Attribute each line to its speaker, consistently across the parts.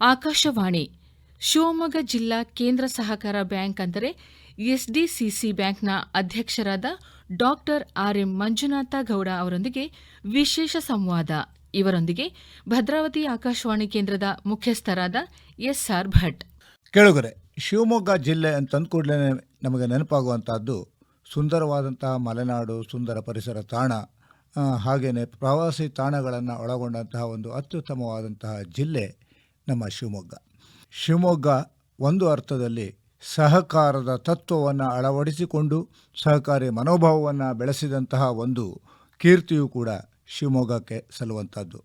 Speaker 1: ಆಕಾಶವಾಣಿ, ಶಿವಮೊಗ್ಗ ಜಿಲ್ಲಾ ಕೇಂದ್ರ ಸಹಕಾರ ಬ್ಯಾಂಕ್ ಅಂದರೆ ಎಸ್ಡಿಸಿಸಿ ಬ್ಯಾಂಕ್ನ ಅಧ್ಯಕ್ಷರಾದ ಡಾಕ್ಟರ್ ಆರ್ಎಂ ಮಂಜುನಾಥ ಗೌಡ ಅವರೊಂದಿಗೆ ವಿಶೇಷ ಸಂವಾದ. ಇವರೊಂದಿಗೆ ಭದ್ರಾವತಿ ಆಕಾಶವಾಣಿ ಕೇಂದ್ರದ ಮುಖ್ಯಸ್ಥರಾದ ಎಸ್ಆರ್ ಭಟ್.
Speaker 2: ಕೇಳುಗರೆ, ಶಿವಮೊಗ್ಗ ಜಿಲ್ಲೆ ಅಂತ ಕೂಡಲೇ ನಮಗೆ ನೆನಪಾಗುವಂತಹದ್ದು ಸುಂದರವಾದಂತಹ ಮಲೆನಾಡು, ಸುಂದರ ಪರಿಸರ ತಾಣ ಹಾಗೆಯೇ ಪ್ರವಾಸಿ ತಾಣಗಳನ್ನು ಒಳಗೊಂಡಂತಹ ಒಂದು ಅತ್ಯುತ್ತಮವಾದಂತಹ ಜಿಲ್ಲೆ. ನಮ್ಮ ಶಿವಮೊಗ್ಗ. ಶಿವಮೊಗ್ಗ ಒಂದು ಅರ್ಥದಲ್ಲಿ ಸಹಕಾರದ ತತ್ವವನ್ನು ಅಳವಡಿಸಿಕೊಂಡು ಸಹಕಾರಿ ಮನೋಭಾವವನ್ನು ಬೆಳೆಸಿದಂತಹ ಒಂದು ಕೀರ್ತಿಯು ಕೂಡ ಶಿವಮೊಗ್ಗಕ್ಕೆ ಸಲ್ಲುವಂಥದ್ದು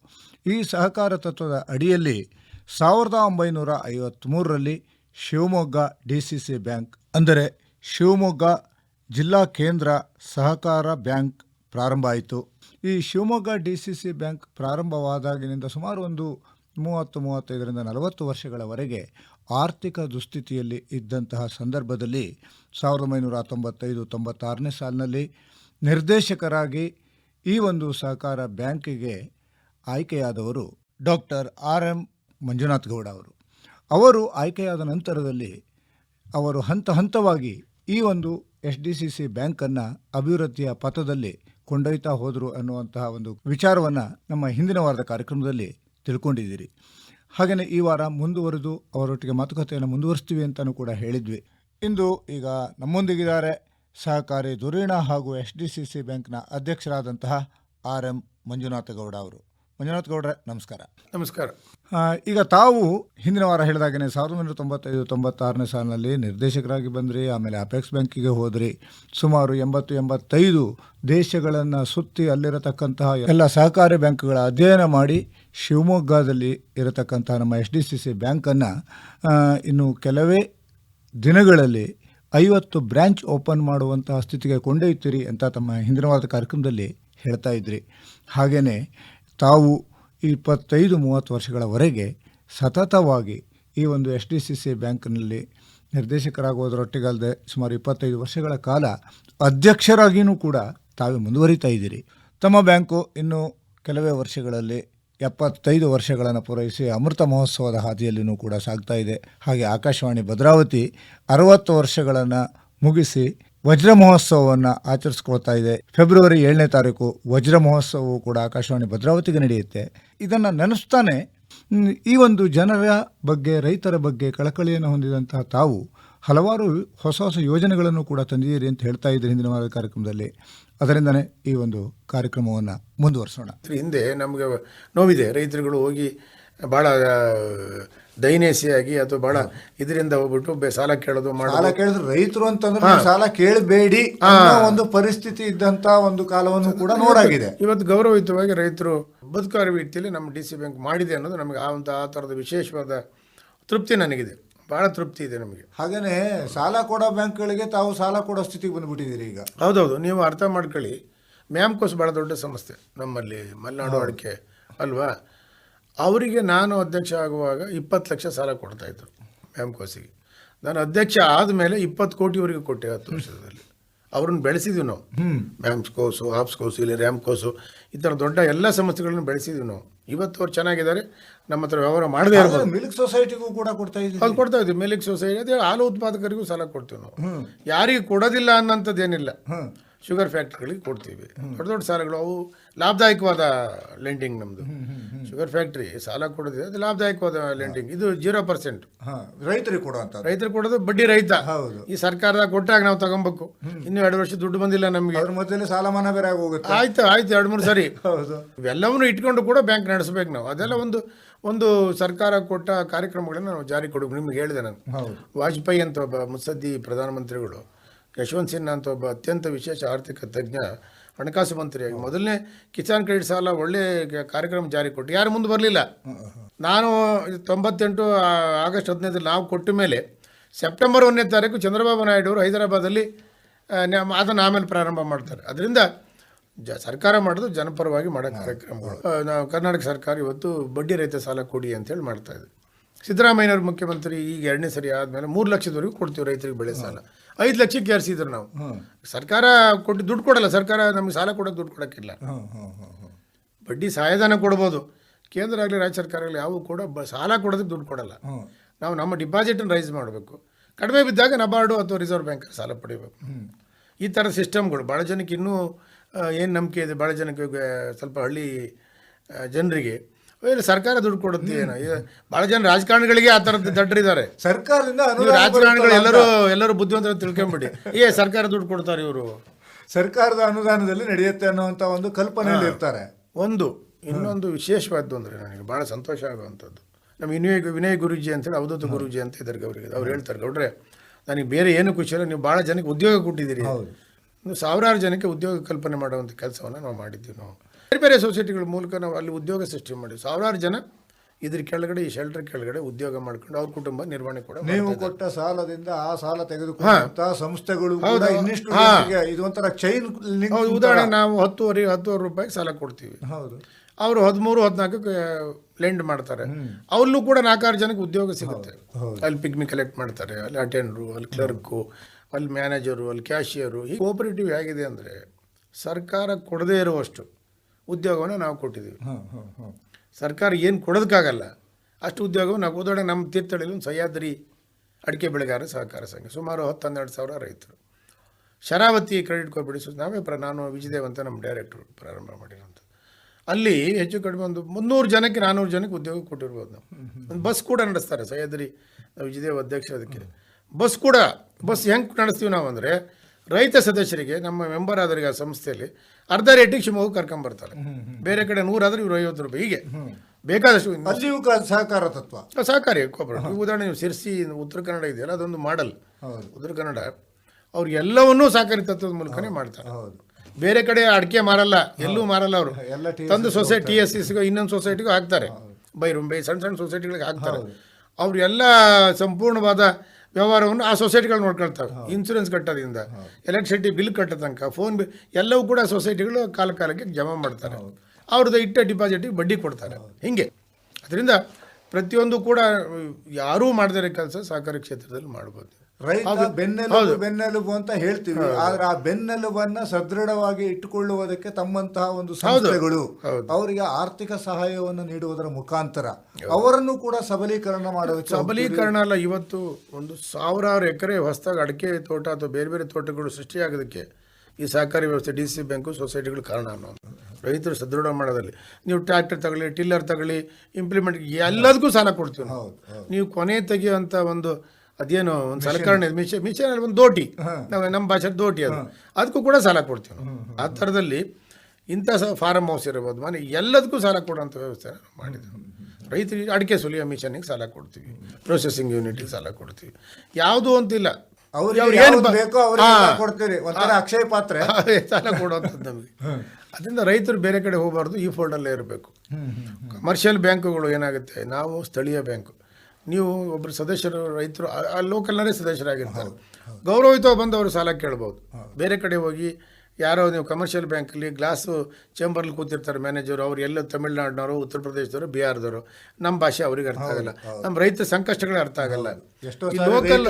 Speaker 2: ಈ ಸಹಕಾರ ತತ್ವದ ಅಡಿಯಲ್ಲಿ ಸಾವಿರದ ಒಂಬೈನೂರ ಐವತ್ತ್ಮೂರರಲ್ಲಿ Shivamogga D C C bank ಅಂದರೆ ಶಿವಮೊಗ್ಗ ಜಿಲ್ಲಾ ಕೇಂದ್ರ ಸಹಕಾರ ಬ್ಯಾಂಕ್ ಪ್ರಾರಂಭ ಆಯಿತು. ಈ Shivamogga D C C bank ಪ್ರಾರಂಭವಾದಾಗಿನಿಂದ ಸುಮಾರು ಒಂದು ಮೂವತ್ತು ಮೂವತ್ತೈದರಿಂದ ನಲವತ್ತು ವರ್ಷಗಳವರೆಗೆ ಆರ್ಥಿಕ ದುಸ್ಥಿತಿಯಲ್ಲಿ ಇದ್ದಂತಹ ಸಂದರ್ಭದಲ್ಲಿ ಸಾವಿರದ ಒಂಬೈನೂರ ತೊಂಬತ್ತೈದು ತೊಂಬತ್ತಾರನೇ ಸಾಲಿನಲ್ಲಿ ನಿರ್ದೇಶಕರಾಗಿ ಈ ಒಂದು ಸಹಕಾರ ಬ್ಯಾಂಕಿಗೆ ಆಯ್ಕೆಯಾದವರು doctor R M Manjunath Gowda ಅವರು. ಅವರು ಆಯ್ಕೆಯಾದ ನಂತರದಲ್ಲಿ ಅವರು ಹಂತ ಹಂತವಾಗಿ ಈ ಒಂದು ಎಚ್ ಡಿ ಸಿ ಸಿ ಬ್ಯಾಂಕನ್ನು ಅಭಿವೃದ್ಧಿಯ ಪಥದಲ್ಲಿ ಕೊಂಡೊಯ್ತಾ ಹೋದರು ಅನ್ನುವಂತಹ ಒಂದು ವಿಚಾರವನ್ನು ನಮ್ಮ ಹಿಂದಿನ ವಾರದ ಕಾರ್ಯಕ್ರಮದಲ್ಲಿ ತಿಳ್ಕೊಂಡಿದ್ದೀರಿ. ಹಾಗೆಯೇ ಈ ವಾರ ಮುಂದುವರೆದು ಅವರೊಟ್ಟಿಗೆ ಮಾತುಕತೆಯನ್ನು ಮುಂದುವರಿಸ್ತೀವಿ ಅಂತಲೂ ಕೂಡ ಹೇಳಿದ್ವಿ. ಇಂದು ಈಗ ನಮ್ಮೊಂದಿಗಿದ್ದಾರೆ ಸಹಕಾರಿ ಧುರೀಣ ಹಾಗೂ ಎಚ್ ಡಿ ಸಿ ಸಿ ಬ್ಯಾಂಕ್ನ ಅಧ್ಯಕ್ಷರಾದಂತಹ ಆರ್ ಎಂ ಮಂಜುನಾಥ ಗೌಡ ಅವರು. ಮಂಜುನಾಥ ಗೌಡ್ರೆ ನಮಸ್ಕಾರ.
Speaker 3: ನಮಸ್ಕಾರ.
Speaker 2: ಈಗ ತಾವು ಹಿಂದಿನ ವಾರ ಹೇಳಿದಾಗನೇ ಸಾವಿರದ ಒಂಬೈನೂರ ತೊಂಬತ್ತೈದು ತೊಂಬತ್ತಾರನೇ ಸಾಲಿನಲ್ಲಿ ನಿರ್ದೇಶಕರಾಗಿ ಬಂದ್ರಿ ಆಮೇಲೆ ಅಪೆಕ್ಸ್ ಬ್ಯಾಂಕಿಗೆ ಹೋದ್ರಿ. ಸುಮಾರು ಎಂಬತ್ತು ಎಂಬತ್ತೈದು ದೇಶಗಳನ್ನು ಸುತ್ತಿ ಅಲ್ಲಿರತಕ್ಕಂತಹ ಎಲ್ಲ ಸಹಕಾರಿ ಬ್ಯಾಂಕ್ಗಳ ಅಧ್ಯಯನ ಮಾಡಿ ಶಿವಮೊಗ್ಗದಲ್ಲಿ ಇರತಕ್ಕಂತಹ ನಮ್ಮ ಎಚ್ ಡಿ ಸಿ ಸಿ ಬ್ಯಾಂಕನ್ನು ಇನ್ನು ಕೆಲವೇ ದಿನಗಳಲ್ಲಿ ಐವತ್ತು ಬ್ರ್ಯಾಂಚ್ ಓಪನ್ ಮಾಡುವಂತಹ ಸ್ಥಿತಿಗೆ ಕೊಂಡೊಯ್ತೀರಿ ಅಂತ ತಮ್ಮ ಹಿಂದಿನ ವಾರದ ಕಾರ್ಯಕ್ರಮದಲ್ಲಿ ಹೇಳ್ತಾ ಇದ್ರಿ. ಹಾಗೆಯೇ ತಾವು ಇಪ್ಪತ್ತೈದು ಮೂವತ್ತು ವರ್ಷಗಳವರೆಗೆ ಸತತವಾಗಿ ಈ ಒಂದು ಎಚ್ ಡಿ ಸಿ ಸಿ ಬ್ಯಾಂಕ್ನಲ್ಲಿ ನಿರ್ದೇಶಕರಾಗುವುದರೊಟ್ಟಿಗಲ್ಲದೆ ಸುಮಾರು ಇಪ್ಪತ್ತೈದು ವರ್ಷಗಳ ಕಾಲ ಅಧ್ಯಕ್ಷರಾಗಿಯೂ ಕೂಡ ತಾವೇ ಮುಂದುವರಿತಾ ಇದ್ದೀರಿ. ತಮ್ಮ ಬ್ಯಾಂಕು ಇನ್ನು ಕೆಲವೇ ವರ್ಷಗಳಲ್ಲಿ ಎಪ್ಪತ್ತೈದು ವರ್ಷಗಳನ್ನು ಪೂರೈಸಿ ಅಮೃತ ಮಹೋತ್ಸವದ ಹಾದಿಯಲ್ಲಿಯೂ ಕೂಡ ಸಾಗ್ತಾ ಇದೆ. ಹಾಗೆ ಆಕಾಶವಾಣಿ ಭದ್ರಾವತಿ ಅರವತ್ತು ವರ್ಷಗಳನ್ನು ಮುಗಿಸಿ ವಜ್ರ ಮಹೋತ್ಸವವನ್ನು ಆಚರಿಸ್ಕೊಳ್ತಾ ಇದೆ. ಫೆಬ್ರವರಿ ಏಳನೇ ತಾರೀಕು ವಜ್ರ ಮಹೋತ್ಸವವು ಕೂಡ ಆಕಾಶವಾಣಿ ಭದ್ರಾವತಿಗೆ ನಡೆಯುತ್ತೆ. ಇದನ್ನು ನೆನೆಸ್ತಾನೆ ಈ ಒಂದು ಜನರ ಬಗ್ಗೆ, ರೈತರ ಬಗ್ಗೆ ಕಳಕಳಿಯನ್ನು ಹೊಂದಿದಂತಹ ತಾವು ಹಲವಾರು ಹೊಸ ಹೊಸ ಯೋಜನೆಗಳನ್ನು ಕೂಡ ತಂದಿದ್ದೀರಿ ಅಂತ ಹೇಳ್ತಾ ಇದ್ದೀರಿ ಹಿಂದಿನ ವಾರದ ಕಾರ್ಯಕ್ರಮದಲ್ಲಿ. ಅದರಿಂದನೇ ಈ ಒಂದು ಕಾರ್ಯಕ್ರಮವನ್ನು ಮುಂದುವರಿಸೋಣ.
Speaker 3: ಹಿಂದೆ ನಮಗೆ ನೋವಿದೆ, ರೈತರುಗಳು ಹೋಗಿ ಭಾಳ ದೈನೇಸಿಯಾಗಿ ಅಥವಾ ಬಹಳ ಇದರಿಂದ ಹೋಗ್ಬಿಟ್ಟು ಸಾಲ ಕೇಳೋದು
Speaker 2: ಸಾಲ ಕೇಳಿದ್ರೆ ರೈತರು ಅಂತಂದ್ರೆ ಸಾಲ ಕೇಳಬೇಡಿ ಒಂದು ಪರಿಸ್ಥಿತಿ ಇದ್ದಂತ ಒಂದು ಕಾಲವನ್ನು ಕೂಡ ನೋಡಾಗಿದೆ.
Speaker 3: ಇವತ್ತು ಗೌರವಯುತವಾಗಿ ರೈತರು ಬದುಕಾರ ರೀತಿಯಲ್ಲಿ ನಮ್ಮ ಡಿ ಸಿ ಬ್ಯಾಂಕ್ ಮಾಡಿದೆ ಅನ್ನೋದು ನಮಗೆ ಆ ಒಂದು ಆ ಥರದ ವಿಶೇಷವಾದ ತೃಪ್ತಿ ನನಗಿದೆ. ಭಾಳ ತೃಪ್ತಿ ಇದೆ ನಮಗೆ.
Speaker 2: ಹಾಗೇನೆ ಸಾಲ ಕೊಡೋ ಬ್ಯಾಂಕ್ಗಳಿಗೆ ತಾವು ಸಾಲ ಕೊಡೋ ಸ್ಥಿತಿಗೆ ಬಂದ್ಬಿಟ್ಟಿದ್ದೀರಿ ಈಗ.
Speaker 3: ಹೌದೌದು ನೀವು ಅರ್ಥ ಮಾಡ್ಕೊಳ್ಳಿ. ಮ್ಯಾಮ್ಕೋಸ್ ಭಾಳ ದೊಡ್ಡ ಸಂಸ್ಥೆ ನಮ್ಮಲ್ಲಿ ಮಲೆನಾಡು ಅಡಿಕೆ ಅಲ್ವಾ? ಅವರಿಗೆ ನಾನು ಅಧ್ಯಕ್ಷ ಆಗುವಾಗ ಇಪ್ಪತ್ತು ಲಕ್ಷ ಸಾಲ ಕೊಡ್ತಾಯಿದ್ರು ಮ್ಯಾಮ್ಕೋಸಿಗೆ ನಾನು ಅಧ್ಯಕ್ಷ ಆದಮೇಲೆ ಇಪ್ಪತ್ತು ಕೋಟಿವರೆಗೆ ಕೊಟ್ಟೆ ಹತ್ತು ವರ್ಷದಲ್ಲಿ. ಅವ್ರನ್ನ ಬೆಳೆಸಿದ್ವಿ ನಾವು. ಮ್ಯಾಮ್ಸ್ಕೋಸು ಆಪ್ಸ್ಕೋಸು ಇಲ್ಲಿ ರ್ಯಾಮ್ಕೋಸು ಈ ಥರ ದೊಡ್ಡ ಎಲ್ಲ ಸಂಸ್ಥೆಗಳನ್ನು ಬೆಳೆಸಿದ್ವಿ ನಾವು. ಇವತ್ತು ಅವ್ರು ಚೆನ್ನಾಗಿದ್ದಾರೆ. ನಮ್ಮ ಹತ್ರ ವ್ಯವಹಾರ ಮಾಡದೇ ಇರ್ಬೋದು.
Speaker 2: ಮಿಲ್ಕ್ ಸೊಸೈಟಿಗೂ ಕೂಡ ಕೊಡ್ತಾ ಇದ್ದೀವಿ
Speaker 3: ಅದು ಕೊಡ್ತಾ ಇದ್ವಿ. ಮಿಲ್ಕ್ ಸೊಸೈಟಿ ಅದೇ ಹಾಲು ಉತ್ಪಾದಕರಿಗೂ ಸಾಲ ಕೊಡ್ತೀವಿ ನಾವು. ಯಾರಿಗೆ ಕೊಡೋದಿಲ್ಲ ಅನ್ನೋಂಥದ್ದು ಏನಿಲ್ಲ ಶುಗರ್ ಫ್ಯಾಕ್ಟ್ರಿಗಳಿಗೆ ಕೊಡ್ತೀವಿ. ದೊಡ್ಡ ದೊಡ್ಡ ಸಾಲಗಳು ಅವು ಲಾಭದಾಯಕವಾದ ಲೆಂಡಿಂಗ್ ನಮ್ಮದು ಶುಗರ್ ಫ್ಯಾಕ್ಟ್ರಿ ಸಾಲ ಕೊಡೋದಿದೆ ಅದು ಲಾಭದಾಯಕವಾದ ಲೆಂಡಿಂಗ್ ಇದು ಜೀರೋ ಪರ್ಸೆಂಟ್
Speaker 2: ರೈತರಿಗೆ ಕೊಡುವಂತ
Speaker 3: ರೈತರು ಕೊಡೋದು ಬಡ್ಡಿ ರೈತ
Speaker 2: ಹೌದು.
Speaker 3: ಈ ಸರ್ಕಾರದಾಗ ಕೊಟ್ಟಾಗ ನಾವು ತಗೊಬೇಕು. ಇನ್ನು ಎರಡು ವರ್ಷ ದುಡ್ಡು ಬಂದಿಲ್ಲ ನಮಗೆ.
Speaker 2: ಅದ್ರ ಮೊದಲೇ ಸಾಲ ಮನ್ನಾ ಬೇರೆ ಆಗೋಗುತ್ತೆ.
Speaker 3: ಆಯ್ತು ಆಯ್ತು ಎರಡು ಮೂರು ಸರಿ.
Speaker 2: ಹೌದು.
Speaker 3: ಇವೆಲ್ಲವನ್ನು ಇಟ್ಕೊಂಡು ಕೂಡ ಬ್ಯಾಂಕ್ ನಡೆಸಬೇಕು ನಾವು. ಅದೆಲ್ಲ ಒಂದು ಒಂದು ಸರ್ಕಾರ ಕೊಟ್ಟ ಕಾರ್ಯಕ್ರಮಗಳನ್ನು ನಾವು ಜಾರಿ ಕೊಡಬೇಕು. ನಿಮ್ಗೆ ಹೇಳಿದೆ ನಾನು. ವಾಜಪೇಯಿ ಅಂತ ಒಬ್ಬ ಮುತ್ಸದ್ದಿ ಪ್ರಧಾನಮಂತ್ರಿಗಳು. ಯಶವಂತ್ ಸಿನ್ಹಾ ಅಂತ ಒಬ್ಬ ಅತ್ಯಂತ ವಿಶೇಷ ಆರ್ಥಿಕ ತಜ್ಞ ಹಣಕಾಸು ಮಂತ್ರಿಯಾಗಿ ಮೊದಲನೇ ಕಿಸಾನ್ ಕ್ರೆಡಿಟ್ ಸಾಲ ಒಳ್ಳೆ ಕಾರ್ಯಕ್ರಮ ಜಾರಿ ಕೊಟ್ಟು ಯಾರು ಮುಂದೆ ಬರಲಿಲ್ಲ. ನಾನು ತೊಂಬತ್ತೆಂಟು ಆಗಸ್ಟ್ ಹದಿನೈದು ನಾವು ಕೊಟ್ಟ ಮೇಲೆ ಸೆಪ್ಟೆಂಬರ್ ಒಂದನೇ ತಾರೀಕು ಚಂದ್ರಬಾಬು ನಾಯ್ಡು ಅವರು ಹೈದರಾಬಾದಲ್ಲಿ ಅದನ್ನು ಆಮೇಲೆ ಪ್ರಾರಂಭ ಮಾಡ್ತಾರೆ. ಅದರಿಂದ ಜ ಸರ್ಕಾರ ಮಾಡೋದು ಜನಪರವಾಗಿ ಮಾಡೋ ಕಾರ್ಯಕ್ರಮಗಳು ನಾವು ಕರ್ನಾಟಕ ಸರ್ಕಾರ ಇವತ್ತು ಬಡ್ಡಿ ರಹಿತ ಸಾಲ ಕೊಡಿ ಅಂತೇಳಿ ಮಾಡ್ತಾ ಇದೆ. ಸಿದ್ದರಾಮಯ್ಯನವ್ರ ಮುಖ್ಯಮಂತ್ರಿ ಈಗ ಎರಡನೇ ಸರಿ ಆದಮೇಲೆ ಮೂರು ಲಕ್ಷದವರೆಗೂ ಕೊಡ್ತೀವಿ ರೈತರಿಗೆ ಬೆಳೆ ಸಾಲ. ಐದು ಲಕ್ಷಕ್ಕೆ ಏರಿಸಿದ್ರು ನಾವು. ಸರ್ಕಾರ ಕೊಟ್ಟು ದುಡ್ಡು ಕೊಡಲ್ಲ ಸರ್ಕಾರ ನಮಗೆ ಸಾಲ ಕೊಡೋಕೆ ದುಡ್ಡು ಕೊಡೋಕ್ಕಿಲ್ಲ. ಬಡ್ಡಿ ಸಹಾಯಧನ ಕೊಡ್ಬೋದು. ಕೇಂದ್ರ ಆಗಲಿ ರಾಜ್ಯ ಸರ್ಕಾರ ಆಗಲಿ ಯಾವು ಕೂಡ ಬ ಸಾಲ ಕೊಡೋದಕ್ಕೆ ದುಡ್ಡು ಕೊಡಲ್ಲ. ನಾವು ನಮ್ಮ ಡಿಪಾಸಿಟನ್ನು ರೈಸ್ ಮಾಡಬೇಕು. ಕಡಿಮೆ ಬಿದ್ದಾಗ ನಬಾರ್ಡು ಅಥವಾ ರಿಸರ್ವ್ ಬ್ಯಾಂಕ್ ಸಾಲ ಪಡಿಬೇಕು. ಈ ಥರ ಸಿಸ್ಟಮ್ಗಳು ಭಾಳ ಜನಕ್ಕೆ ಇನ್ನೂ ಏನು ನಂಬಿಕೆ ಇದೆ? ಭಾಳ ಜನಕ್ಕೆ ಸ್ವಲ್ಪ ಹಳ್ಳಿ ಜನರಿಗೆ ಏನು ಸರ್ಕಾರ ದುಡ್ಡು ಕೊಡುತ್ತೆ ಏನೋ? ಬಹಳ ಭಾಳ ಜನ ರಾಜಕಾರಣಿಗಳಿಗೆ ಆ ಥರದ್ದು ದಡ್ಡರಿದ್ದಾರೆ
Speaker 2: ಸರ್ಕಾರದಿಂದ
Speaker 3: ರಾಜಕಾರಣಿಗಳು ಎಲ್ಲರೂ. ಎಲ್ಲರೂ ಬುದ್ಧಿವಂತರ ತಿಳ್ಕೊಂಬಿಡಿ. ಏ ಸರ್ಕಾರ ದುಡ್ಡು ಕೊಡ್ತಾರೆ ಇವರು.
Speaker 2: ಸರ್ಕಾರದ ಅನುದಾನದಲ್ಲಿ ನಡೆಯುತ್ತೆ ಅನ್ನುವಂತ ಒಂದು ಕಲ್ಪನೆಯಲ್ಲಿ ಇರ್ತಾರೆ.
Speaker 3: ಒಂದು ಇನ್ನೊಂದು ವಿಶೇಷವಾದ್ದು ಅಂದರೆ ನನಗೆ ಭಾಳ ಸಂತೋಷ ಆಗುವಂಥದ್ದು. ನಮ್ಮ ವಿನಯ್ ವಿನಯ್ ಗುರೂಜಿ ಅಂತೇಳಿ ಅವಧೂತ ಗುರುಜಿ ಅಂತ ಇದ್ದಾರೆ ಗೌರಿಗೆ ಅವ್ರು ಹೇಳ್ತಾರೆ ಗೌಡ್ರೆ ನನಗೆ ಬೇರೆ ಏನು ಖುಷಿ ಇಲ್ಲ ನೀವು ಭಾಳ ಜನಕ್ಕೆ ಉದ್ಯೋಗ ಕೊಟ್ಟಿದ್ದೀರಿ. ನೀವು ಸಾವಿರಾರು ಜನಕ್ಕೆ ಉದ್ಯೋಗ ಕಲ್ಪನೆ ಮಾಡುವಂಥ ಕೆಲಸವನ್ನು ನಾವು ಮಾಡಿದ್ದೀವಿ ನಾವು. ಬೇರೆ ಬೇರೆ ಸೊಸೈಟಿಗಳ ಮೂಲಕ ನಾವು ಅಲ್ಲಿ ಉದ್ಯೋಗ ಸೃಷ್ಟಿ ಮಾಡಿ ಸಾವಿರಾರು ಜನ ಇದ್ರ ಕೆಳಗಡೆ ಈ ಶೆಲ್ಟರ್ ಕೆಳಗಡೆ ಉದ್ಯೋಗ ಮಾಡ್ಕೊಂಡು ಅವ್ರ ಕುಟುಂಬ ನಿರ್ವಹಣೆ ಕೂಡ
Speaker 2: ನೀವು ಕೊಟ್ಟ ಸಾಲದಿಂದ ಆ ಸಾಲ ತೆಗೆದುಕೊಂಡ ಸಂಸ್ಥೆಗಳು. ಇನ್ನಿಷ್ಟು. ಇದು ಒಂಥರ ಚೈನ್ ಲಿಂಕ್
Speaker 3: ಉದಾಹರಣೆ ನಾವು ಹತ್ತುವರೆ ಹತ್ತುವರೆ ರೂಪಾಯಿ ಸಾಲ ಕೊಡ್ತೀವಿ.
Speaker 2: ಹೌದು.
Speaker 3: ಅವರು ಹದಿಮೂರು ಹದಿನಾಲ್ಕಕ್ಕೆ ಲೆಂಡ್ ಮಾಡ್ತಾರೆ. ಅವ್ರಲ್ಲೂ ಕೂಡ ನಾಲ್ಕಾರು ಜನಕ್ಕೆ ಉದ್ಯೋಗ ಸಿಗುತ್ತೆ. ಅಲ್ಲಿ ಪಿಗ್ಮಿ ಕಲೆಕ್ಟ್ ಮಾಡ್ತಾರೆ ಅಲ್ಲಿ ಅಟೆಂಡ್ರು ಅಲ್ಲಿ ಕ್ಲರ್ಕು ಅಲ್ಲಿ ಮ್ಯಾನೇಜರು ಅಲ್ಲಿ ಕ್ಯಾಶಿಯರು ಈ ಕೋಪರೇಟಿವ್ ಹೇಗಿದೆ ಅಂದರೆ ಸರ್ಕಾರ ಕೊಡದೇ ಇರುವಷ್ಟು ಉದ್ಯೋಗವನ್ನು ನಾವು ಕೊಟ್ಟಿದ್ದೀವಿ. ಸರ್ಕಾರ ಏನು ಕೊಡೋದಕ್ಕಾಗಲ್ಲ ಅಷ್ಟು ಉದ್ಯೋಗವನ್ನು ನಾವು ಉದಾಹರಣೆ ನಮ್ಮ ತೀರ್ಥಹಳ್ಳಿಲಿ ಒಂದು ಸಹ್ಯಾದ್ರಿ ಅಡಿಕೆ ಬೆಳೆಗಾರ ಸಹಕಾರ ಸಂಘ ಸುಮಾರು ಹತ್ತು ಹನ್ನೆರಡು ಸಾವಿರ ರೈತರು. ಶರಾವತಿ ಕ್ರೆಡಿಟ್ ಕೋಆಪರೇಟಿವ್ ನಾವೇ ಪ್ರ ನಾನು ವಿಜಯದೇವ್ ಅಂತ ನಮ್ಮ ಡೈರೆಕ್ಟ್ರು ಪ್ರಾರಂಭ ಮಾಡಿರೋಂಥದ್ದು ಅಲ್ಲಿ ಹೆಚ್ಚು ಕಡಿಮೆ ಒಂದು ಮುನ್ನೂರು ಜನಕ್ಕೆ ನಾನ್ನೂರು ಜನಕ್ಕೆ ಉದ್ಯೋಗ ಕೊಟ್ಟಿರ್ಬೋದು ನಾವು. ಒಂದು ಬಸ್ ಕೂಡ ನಡೆಸ್ತಾರೆ ಸಹ್ಯಾದ್ರಿ ವಿಜಯದೇವ್ ಅಧ್ಯಕ್ಷ ಅದಕ್ಕೆ. ಬಸ್ ಕೂಡ ಬಸ್ ಹೆಂಗೆ ನಡೆಸ್ತೀವಿ ನಾವು ಅಂದರೆ ರೈತ ಸದಸ್ಯರಿಗೆ ನಮ್ಮ ಮೆಂಬರ್ ಆದವರಿಗೆ ಆ ಸಂಸ್ಥೆಯಲ್ಲಿ ಅರ್ಧ ರೇಟಿಗೆ ಶಿವಮೊಗ್ಗ ಕರ್ಕೊಂಬರ್ತಾರೆ ಬೇರೆ ಕಡೆ ನೂರಾದ್ರೆ ಇವ್ರು ಐವತ್ತು ರೂಪಾಯಿ. ಹೀಗೆ. ಬೇಕಾದಷ್ಟು
Speaker 2: ಅಲ್ಲಿಯೂ ಕ- ಸಹಕಾರ ತತ್ವ.
Speaker 3: ಸಹಕಾರಿ ಕೋಪರೇಟಿವ್ ಉದಾಹರಣೆ ನೀವು ಸಿರ್ಸಿ ಉತ್ತರ ಕನ್ನಡ ಇದೆಯಲ್ಲ ಅದೊಂದು ಮಾಡಲ್.
Speaker 2: ಹೌದು.
Speaker 3: ಉತ್ತರ ಕನ್ನಡ ಅವ್ರು ಎಲ್ಲವನ್ನೂ ಸಹಕಾರಿ ತತ್ವದ ಮೂಲಕನೇ ಮಾಡ್ತಾರೆ.
Speaker 2: ಹೌದು.
Speaker 3: ಬೇರೆ ಕಡೆ ಅಡಿಕೆ ಮಾರಲ್ಲ ಎಲ್ಲೂ ಮಾರಲ್ಲ ಅವರು. ತಂದು ಸೊಸೈಟಿ ಟಿ ಎಸ್ ಸಿಗೋ ಇನ್ನೊಂದು ಸೊಸೈಟಿಗೂ ಹಾಕ್ತಾರೆ. ಬೈರುಂಬೆ ಸಣ್ಣ ಸಣ್ಣ ಸೊಸೈಟಿಗಳಿಗೆ ಹಾಕ್ತಾರೆ. ಅವ್ರು ಎಲ್ಲ ಸಂಪೂರ್ಣವಾದ ವ್ಯವಹಾರವನ್ನು ಆ ಸೊಸೈಟಿಗಳು ನೋಡ್ಕೊಳ್ತವೆ ಇನ್ಸೂರೆನ್ಸ್ ಕಟ್ಟೋದ್ರಿಂದ ಎಲೆಕ್ಟ್ರಿಸಿಟಿ ಬಿಲ್ ಕಟ್ಟೋ ತನಕ ಫೋನ್ ಬಿಲ್ ಎಲ್ಲವೂ ಕೂಡ ಸೊಸೈಟಿಗಳು ಕಾಲ ಕಾಲಕ್ಕೆ ಜಮಾ ಮಾಡ್ತಾರೆ. ಅವ್ರದ್ದು ಇಟ್ಟ ಡಿಪಾಸಿಟಿಗೆ ಬಡ್ಡಿ ಕೊಡ್ತಾರೆ. ಹಿಂಗೆ. ಅದರಿಂದ ಪ್ರತಿಯೊಂದು ಕೂಡ ಯಾರೂ ಮಾಡಿದರೆ ಕೆಲಸ ಸಹಕಾರಿ ಕ್ಷೇತ್ರದಲ್ಲಿ ಮಾಡ್ಬೋದು.
Speaker 2: ರೈತ ಬೆನ್ನೆಲುಬು ಬೆನ್ನೆಲುಬು ಅಂತ ಹೇಳ್ತೀವಿ. ಆದ್ರೆ ಆ ಬೆನ್ನೆಲುಬನ್ನ ಸದೃಢವಾಗಿ ಇಟ್ಟುಕೊಳ್ಳುವುದಕ್ಕೆ ತಮ್ಮಂತಹ ಒಂದು ಸಂಸ್ಥೆಗಳು ಅವರಿಗೆ ಆರ್ಥಿಕ ಸಹಾಯವನ್ನು ನೀಡುವುದರ ಮುಖಾಂತರ ಅವರನ್ನು ಕೂಡ ಸಬಲೀಕರಣ ಮಾಡೋದಕ್ಕೆ
Speaker 3: ಸಬಲೀಕರಣ ಅಲ್ಲ ಇವತ್ತು ಒಂದು ಸಾವಿರಾರು ಎಕರೆ ಹೊಸದಾಗಿ ಅಡಿಕೆ ತೋಟ ಅಥವಾ ಬೇರೆ ಬೇರೆ ತೋಟಗಳು ಸೃಷ್ಟಿಯಾಗೋದಕ್ಕೆ ಈ ಸಹಕಾರಿ ವ್ಯವಸ್ಥೆ ಡಿ ಸಿ ಬ್ಯಾಂಕು ಸೊಸೈಟಿಗಳು ಕಾರಣ ಅನ್ನೋದು ರೈತರು ಸದೃಢ ಮಾಡೋದಲ್ಲಿ ನೀವು ಟ್ರ್ಯಾಕ್ಟರ್ ತಗೊಳ್ಳಿ ಟಿಲ್ಲರ್ ತಗೊಳ್ಳಿ ಇಂಪ್ಲಿಮೆಂಟ್ ಎಲ್ಲದಕ್ಕೂ ಸಾಲ ಕೊಡ್ತೀವಿ ನಾವು. ನೀವು ಕೊನೆ ತೆಗೆಯುವಂಥ ಒಂದು ಅದೇನು ಒಂದು ಸಲಕರಣೆ ಮಿಷನ್ ಮಿಷನ್ ಅಲ್ಲಿ ಒಂದು ದೋಟಿ. ನಾವು ನಮ್ಮ ಭಾಷೆ ದೋಟಿ ಅದು. ಅದಕ್ಕೂ ಕೂಡ ಸಾಲ ಕೊಡ್ತೀವಿ ನಾವು. ಆ ಥರದಲ್ಲಿ ಇಂಥ ಸಹ ಫಾರಮ್ ಹೌಸ್ ಇರ್ಬೋದು. ಮನೆ ಎಲ್ಲದಕ್ಕೂ ಸಾಲ ಕೊಡೋಂಥ ವ್ಯವಸ್ಥೆ ಮಾಡಿದ್ದೆ ರೈತರಿಗೆ ಅಡಿಕೆ ಸುಲಿಯೋ ಮಿಷನಿಗೆ ಸಾಲ ಕೊಡ್ತೀವಿ. ಪ್ರೊಸೆಸಿಂಗ್ ಯೂನಿಟಿಗೆ ಸಾಲ ಕೊಡ್ತೀವಿ. ಯಾವುದು ಅಂತಿಲ್ಲ.
Speaker 2: ಅಕ್ಷಯ ಪಾತ್ರೆ.
Speaker 3: ಸಾಲ ಕೊಡುವಂಥದ್ದು ನಮಗೆ. ಅದರಿಂದ ರೈತರು ಬೇರೆ ಕಡೆ ಹೋಗಬಾರ್ದು ಈ ಫೋಲ್ಡಲ್ಲೇ ಇರಬೇಕು. ಕಮರ್ಷಿಯಲ್ ಬ್ಯಾಂಕುಗಳು ಏನಾಗುತ್ತೆ? ನಾವು ಸ್ಥಳೀಯ ಬ್ಯಾಂಕು ನೀವು ಒಬ್ಬರು ಸದಸ್ಯರು ರೈತರು ಆ- ಲೋಕಲ್ನರೇ ಲೋಕಲ್ನಲ್ಲೇ ಸದಸ್ಯರಾಗಿರ್ತಾರೆ. ಗೌರವಿತ ಬಂದು ಅವರು ಸಾಲ ಕೇಳ್ಬೋದು. ಬೇರೆ ಕಡೆ ಹೋಗಿ ಯಾರೋ ನೀವು ಕಮರ್ಷಿಯಲ್ ಬ್ಯಾಂಕಲ್ಲಿ ಗ್ಲಾಸು ಚೇಂಬರ್ಲಿ ಕೂತಿರ್ತಾರೆ ಮ್ಯಾನೇಜರು ಅವ್ರು ಎಲ್ಲ ತಮಿಳ್ನಾಡಿನವರು ಉತ್ತರ ಪ್ರದೇಶದವರು ಬಿಹಾರದವರು. ನಮ್ಮ ಭಾಷೆ ಅವ್ರಿಗೆ ಅರ್ಥ ಆಗಲ್ಲ. ನಮ್ಮ ರೈತ ಸಂಕಷ್ಟಗಳೇ ಅರ್ಥ ಆಗಲ್ಲ.
Speaker 2: ಎಷ್ಟೋ
Speaker 3: ಲೋಕಲ್